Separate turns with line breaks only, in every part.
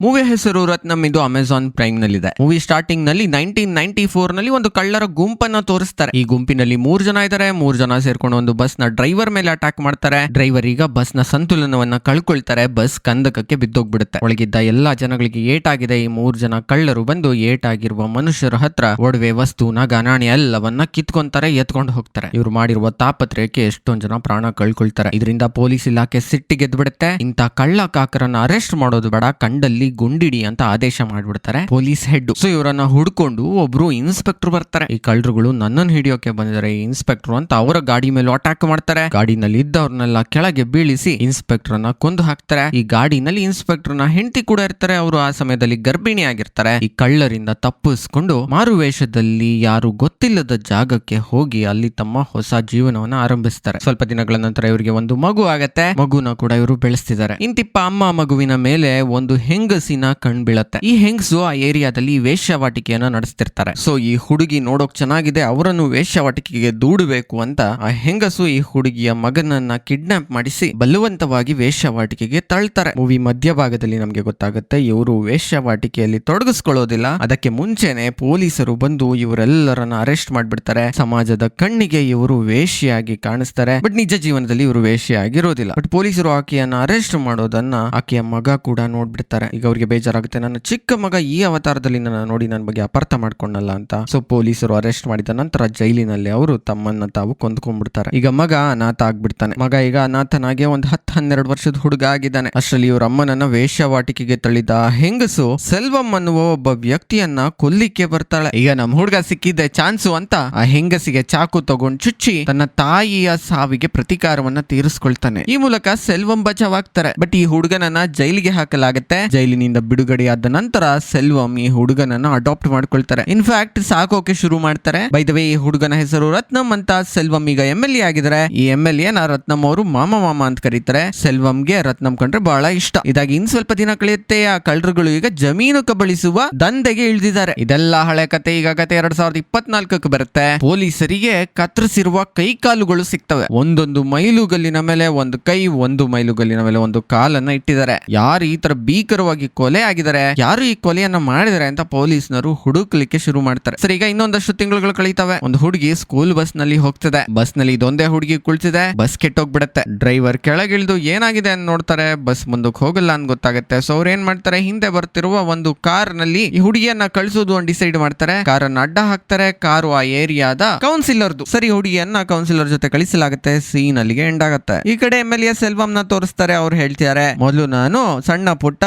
Movie ಹೆಸರು ರತ್ನಂ, ಇದು Amazon Prime ನಲ್ಲಿದೆ. ಮೂವಿ ಸ್ಟಾರ್ಟಿಂಗ್ನಲ್ಲಿ ನೈನ್ಟೀನ್ ನೈನ್ಟಿ ಫೋರ್ನಲ್ಲಿ ಒಂದು ಕಳ್ಳರ ಗುಂಪನ್ನ ತೋರಿಸ್ತಾರೆ. ಈ ಗುಂಪಿನಲ್ಲಿ ಮೂರ್ ಜನ ಇದ್ದಾರೆ ಮೂರ್ ಜನ ಸೇರ್ಕೊಂಡು ಒಂದು ಬಸ್ನ ಡ್ರೈವರ್ ಮೇಲೆ ಅಟ್ಯಾಕ್ ಮಾಡ್ತಾರೆ. ಡ್ರೈವರ್ ಈಗ ಬಸ್ನ ಸಂತುಲನವನ್ನ ಕಳ್ಕೊಳ್ತಾರೆ. ಬಸ್ ಕಂದಕಕ್ಕೆ ಬಿದ್ದೋಗ್ಬಿಡುತ್ತೆ. ಒಳಗಿದ್ದ ಎಲ್ಲಾ ಜನಗಳಿಗೆ ಏಟಾಗಿದೆ. ಈ ಮೂರ್ ಜನ ಕಳ್ಳರು ಬಂದು ಏಟಾಗಿರುವ ಮನುಷ್ಯರ ಹತ್ರ ಒಡವೆ, ವಸ್ತು, ನಗ ನಾಣ್ಯ ಎಲ್ಲವನ್ನ ಕಿತ್ಕೊಂತಾರೆ, ಎತ್ಕೊಂಡು ಹೋಗ್ತಾರೆ. ಇವ್ರು ಮಾಡಿರುವ ತಾಪತ್ರಯಕ್ಕೆ ಎಷ್ಟೊಂದ್ ಜನ ಪ್ರಾಣ ಕಳ್ಕೊಳ್ತಾರೆ. ಇದರಿಂದ ಪೊಲೀಸ್ ಇಲಾಖೆ ಸಿಟ್ಟಿಗೆದ್ಬಿಡುತ್ತೆ. ಇಂತ ಕಳ್ಳ ಕಾಕರನ್ನ ಅರೆಸ್ಟ್ ಮಾಡೋದು ಬೇಡ. ಕಂಡಲ್ಲಿ ಗುಂಡಿಡಿ ಅಂತ ಆದೇಶ ಮಾಡ್ಬಿಡ್ತಾರೆ ಪೊಲೀಸ್ ಹೆಡ್ ಸೊ ಇವರನ್ನ ಹುಡ್ಕೊಂಡು ಒಬ್ರು ಇನ್ಸ್ಪೆಕ್ಟರ್ ಬರ್ತಾರೆ. ಈ ಕಳ್ಳರುಗಳು ನನ್ನನ್ನು ಹಿಡಿಯೋಕೆ ಬಂದಿದ್ದಾರೆ. ಇನ್ಸ್ಪೆಕ್ಟರ್ ಅಂತ ಅವರ ಗಾಡಿ ಮೇಲೆ ಅಟ್ಯಾಕ್ ಮಾಡ್ತಾರೆ. ಗಾಡಿನಲ್ಲಿ ಇದ್ದವ್ರನ್ನೆಲ್ಲ ಕೆಳಗೆ ಬೀಳಿಸಿ ಇನ್ಸ್ಪೆಕ್ಟರ್ ಅನ್ನ ಕೊಂದು ಹಾಕ್ತಾರೆ. ಈ ಗಾಡಿನಲ್ಲಿ ಇನ್ಸ್ಪೆಕ್ಟರ್ನ ಹೆಂಡತಿ ಕೂಡ ಇರ್ತಾರೆ. ಅವರು ಆ ಸಮಯದಲ್ಲಿ ಗರ್ಭಿಣಿ ಆಗಿರ್ತಾರೆ ಈ ಕಳ್ಳರಿಂದ ತಪ್ಪಿಸ್ಕೊಂಡು ಮಾರುವೇಷದಲ್ಲಿ ಯಾರು ಗೊತ್ತಿಲ್ಲದ ಜಾಗಕ್ಕೆ ಹೋಗಿ ಅಲ್ಲಿ ತಮ್ಮ ಹೊಸ ಜೀವನವನ್ನ ಆರಂಭಿಸ್ತಾರೆ. ಸ್ವಲ್ಪ ದಿನಗಳ ನಂತರ ಇವರಿಗೆ ಒಂದು ಮಗು ಆಗತ್ತೆ. ಮಗುನ ಕೂಡ ಇವರು ಬೆಳೆಸ್ತಿದ್ದಾರೆ. ಇಂತಿಪ್ಪ ಅಮ್ಮ ಮಗುವಿನ ಮೇಲೆ ಒಂದು ಹೆಂಗಸಿನ ಕಣ್ ಬೀಳತ್ತೆ. ಈ ಹೆಂಗಸು ಆ ಏರಿಯಾದಲ್ಲಿ ವೇಶ್ಯಾವಾಟಿಕೆಯನ್ನ ನಡೆಸ್ತಿರ್ತಾರೆ. ಸೊ ಈ ಹುಡುಗಿ ನೋಡೋಕ್ ಚೆನ್ನಾಗಿದೆ, ಅವರನ್ನು ವೇಶ್ಯಾವಾಟಿಕೆಗೆ ದೂಡಬೇಕು ಅಂತ ಆ ಹೆಂಗಸು ಈ ಹುಡುಗಿಯ ಮಗನನ್ನ ಕಿಡ್ನಾಪ್ ಮಾಡಿಸಿ ಬಲವಂತವಾಗಿ ವೇಶ್ಯಾವಾಟಿಕೆಗೆ ತಳ್ತಾರೆ. ಮೂವಿ ಮಧ್ಯಭಾಗದಲ್ಲಿ ನಮಗೆ ಗೊತ್ತಾಗುತ್ತೆ, ಇವರು ವೇಶ್ಯಾವಾಟಿಕೆಯಲ್ಲಿ ತೊಡಗಿಸ್ಕೊಳ್ಳೋದಿಲ್ಲ. ಅದಕ್ಕೆ ಮುಂಚೆನೆ ಪೊಲೀಸರು ಬಂದು ಇವರೆಲ್ಲರನ್ನ ಅರೆಸ್ಟ್ ಮಾಡ್ಬಿಡ್ತಾರೆ. ಸಮಾಜದ ಕಣ್ಣಿಗೆ ಇವರು ವೇಶ್ಯಾಗಿ ಕಾಣಿಸ್ತಾರೆ. ಬಟ್ ನಿಜ ಜೀವನದಲ್ಲಿ ಇವರು ವೇಷಿಯಾಗಿರೋದಿಲ್ಲ ಬಟ್ ಪೊಲೀಸರು ಆಕೆಯನ್ನ ಅರೆಸ್ಟ್ ಮಾಡೋದನ್ನ ಆಕೆಯ ಮಗ ಕೂಡ ನೋಡ್ಬಿಡ್ತಾರೆ. ಈಗ ಅವ್ರಿಗೆ ಬೇಜಾರಾಗುತ್ತೆ. ನನ್ನ ಚಿಕ್ಕ ಮಗ ಈ ಅವತಾರದಲ್ಲಿ ನನ್ನ ನೋಡಿ ನನ್ನ ಬಗ್ಗೆ ಅಪಾರ್ಥ ಮಾಡ್ಕೊಂಡಲ್ಲ ಅಂತ. ಸೊ ಪೊಲೀಸರು ಅರೆಸ್ಟ್ ಮಾಡಿದ ನಂತರ ಜೈಲಿನಲ್ಲಿ ಅವರು ತಮ್ಮನ್ನ ತಾವು ಕೊಂದ್ಕೊಂಡ್ಬಿಡ್ತಾರೆ. ಈಗ ಮಗ ಅನಾಥ ಆಗ್ಬಿಡ್ತಾನೆ. ಮಗ ಈಗ ಅನಾಥನಾಗೆ ಒಂದ್ ಹತ್ತು ಹನ್ನೆರಡು ವರ್ಷದ ಹುಡುಗ ಆಗಿದ್ದಾನೆ. ಅಷ್ಟರಲ್ಲಿ ಇವ್ರ ಅಮ್ಮನನ್ನ ವೇಷವಾಟಿಕೆಗೆ ತಳ್ಳಿದ ಹೆಂಗಸು ಸೆಲ್ವಂ ಅನ್ನುವ ಒಬ್ಬ ವ್ಯಕ್ತಿಯನ್ನ ಕೊಲ್ಲಿಕ್ಕೆ ಬರ್ತಾಳೆ. ಈಗ ನಮ್ ಹುಡುಗ ಸಿಕ್ಕಿದ್ದೆ ಚಾನ್ಸು ಅಂತ ಆ ಹೆಂಗಸಿಗೆ ಚಾಕು ತಗೊಂಡ್ ಚುಚ್ಚಿ ತನ್ನ ತಾಯಿಯ ಸಾವಿಗೆ ಪ್ರತೀಕಾರವನ್ನ ತೀರಿಸ್ಕೊಳ್ತಾನೆ. ಈ ಮೂಲಕ ಸೆಲ್ವಂ ಬಚಾವಾಗ್ತಾರೆ ಬಟ್ ಈ ಹುಡುಗನನ್ನ ಜೈಲಿಗೆ ಹಾಕಲಾಗತ್ತೆ. ಜೈಲಿನಿಂದ ಬಿಡುಗಡೆಯಾದ ನಂತರ ಸೆಲ್ವಂ ಈ ಹುಡುಗನನ್ನ ಅಡಾಪ್ಟ್ ಮಾಡ್ಕೊಳ್ತಾರೆ. ಇನ್ಫ್ಯಾಕ್ಟ್ ಸಾಕೋಕೆ ಶುರು ಮಾಡ್ತಾರೆ. ಬೈ ದ ವೇ ಈ ಹುಡುಗನ ಹೆಸರು ರತ್ನಂ ಅಂತ ಸೆಲ್ವಂ ಈಗ ಎಂ ಎಲ್ ಎ ಆಗಿದ್ದಾರೆ. ಈ ಎಂ ಎಲ್ ಎ ರತ್ನಂ ಅವರು ಮಾಮ ಮಾಮ ಅಂತ ಕರೀತಾರೆ. ಸೆಲ್ವಂಗೆ ರತ್ನಂ ಕಂಡ್ರೆ ಬಹಳ ಇಷ್ಟ. ಇದಾಗಿ ಇನ್ ಸ್ವಲ್ಪ ದಿನ ಕಳೆಯುತ್ತೆ. ಆ ಕಳ್ಳರುಗಳು ಈಗ ಜಮೀನು ಕಬಳಿಸುವ ದಂಧೆಗೆ ಇಳಿದಿದ್ದಾರೆ. ಇದೆಲ್ಲ ಹಳೆ ಕತೆ. ಈಗ ಕತೆ ಎರಡ್ ಸಾವಿರದ ಇಪ್ಪತ್ನಾಲ್ಕಕ್ಕೆ ಬರುತ್ತೆ. ಪೊಲೀಸರಿಗೆ ಕತ್ತರಿಸಿರುವ ಕೈಕಾಲುಗಳು ಸಿಗ್ತವೆ. ಒಂದೊಂದು ಮೈಲುಗಲ್ಲಿನ ಮೇಲೆ ಒಂದು ಕೈ, ಒಂದು ಮೈಲುಗಲ್ಲಿನ ಮೇಲೆ ಒಂದು ಕಾಲನ್ನ ಇಟ್ಟಿದ್ದಾರೆ. ಯಾರು ಈ ತರ ಭೀಕರವಾಗಿ ಕೊಲೆ ಆಗಿದ್ದಾರೆ. ಯಾರು ಈ ಕೊಲೆಯನ್ನ ಮಾಡಿದರೆ ಅಂತ ಪೊಲೀಸ್ನರು ಹುಡುಕ್ಲಿಕ್ಕೆ ಶುರು ಮಾಡ್ತಾರೆ. ಸರಿ, ಈಗ ಇನ್ನೊಂದಷ್ಟು ತಿಂಗಳುಗಳು ಕಳೀತವೆ. ಒಂದು ಹುಡುಗಿ ಸ್ಕೂಲ್ ಬಸ್ನಲ್ಲಿ ಹೋಗ್ತದೆ. ಬಸ್ನಲ್ಲಿ ಇದೊಂದೇ ಹುಡುಗಿ ಕುಳಿತಿದೆ. ಬಸ್ ಕೆಟ್ಟೋಗ್ಬಿಡತ್ತೆ. ಡ್ರೈವರ್ ಕೆಳಗಿಳಿದು ಏನಾಗಿದೆ ಅಂತ ನೋಡ್ತಾರೆ. ಬಸ್ ಮುಂದಕ್ಕೆ ಹೋಗಲ್ಲ ಅಂತ ಗೊತ್ತಾಗುತ್ತೆ. ಸೊ ಅವ್ರು ಏನ್ ಮಾಡ್ತಾರೆ? ಹಿಂದೆ ಬರ್ತಿರುವ ಒಂದು ಕಾರ್ನಲ್ಲಿ ಈ ಹುಡುಗಿಯನ್ನ ಕಳಿಸೋದು ಅಂತ ಡಿಸೈಡ್ ಮಾಡ್ತಾರೆ. ಕಾರನ್ನ ಅಡ್ಡ ಹಾಕ್ತಾರೆ. ಕಾರು ಆ ಏರಿಯಾದ ಕೌನ್ಸಿಲರ್ದು ಸರಿ, ಹುಡುಗಿಯನ್ನ ಕೌನ್ಸಿಲರ್ ಜೊತೆ ಕಳಿಸಲಾಗುತ್ತೆ. ಸೀನ್ ಅಲ್ಲಿಗೆ ಎಂಡ್ ಆಗುತ್ತೆ. ಈ ಕಡೆ ಎಂ ಎಲ್ ಎ ನ ತೋರಿಸ್ತಾರೆ. ಅವ್ರು ಹೇಳ್ತಿದ್ದಾರೆ, ಮೊದಲು ನಾನು ಸಣ್ಣ ಪುಟ್ಟ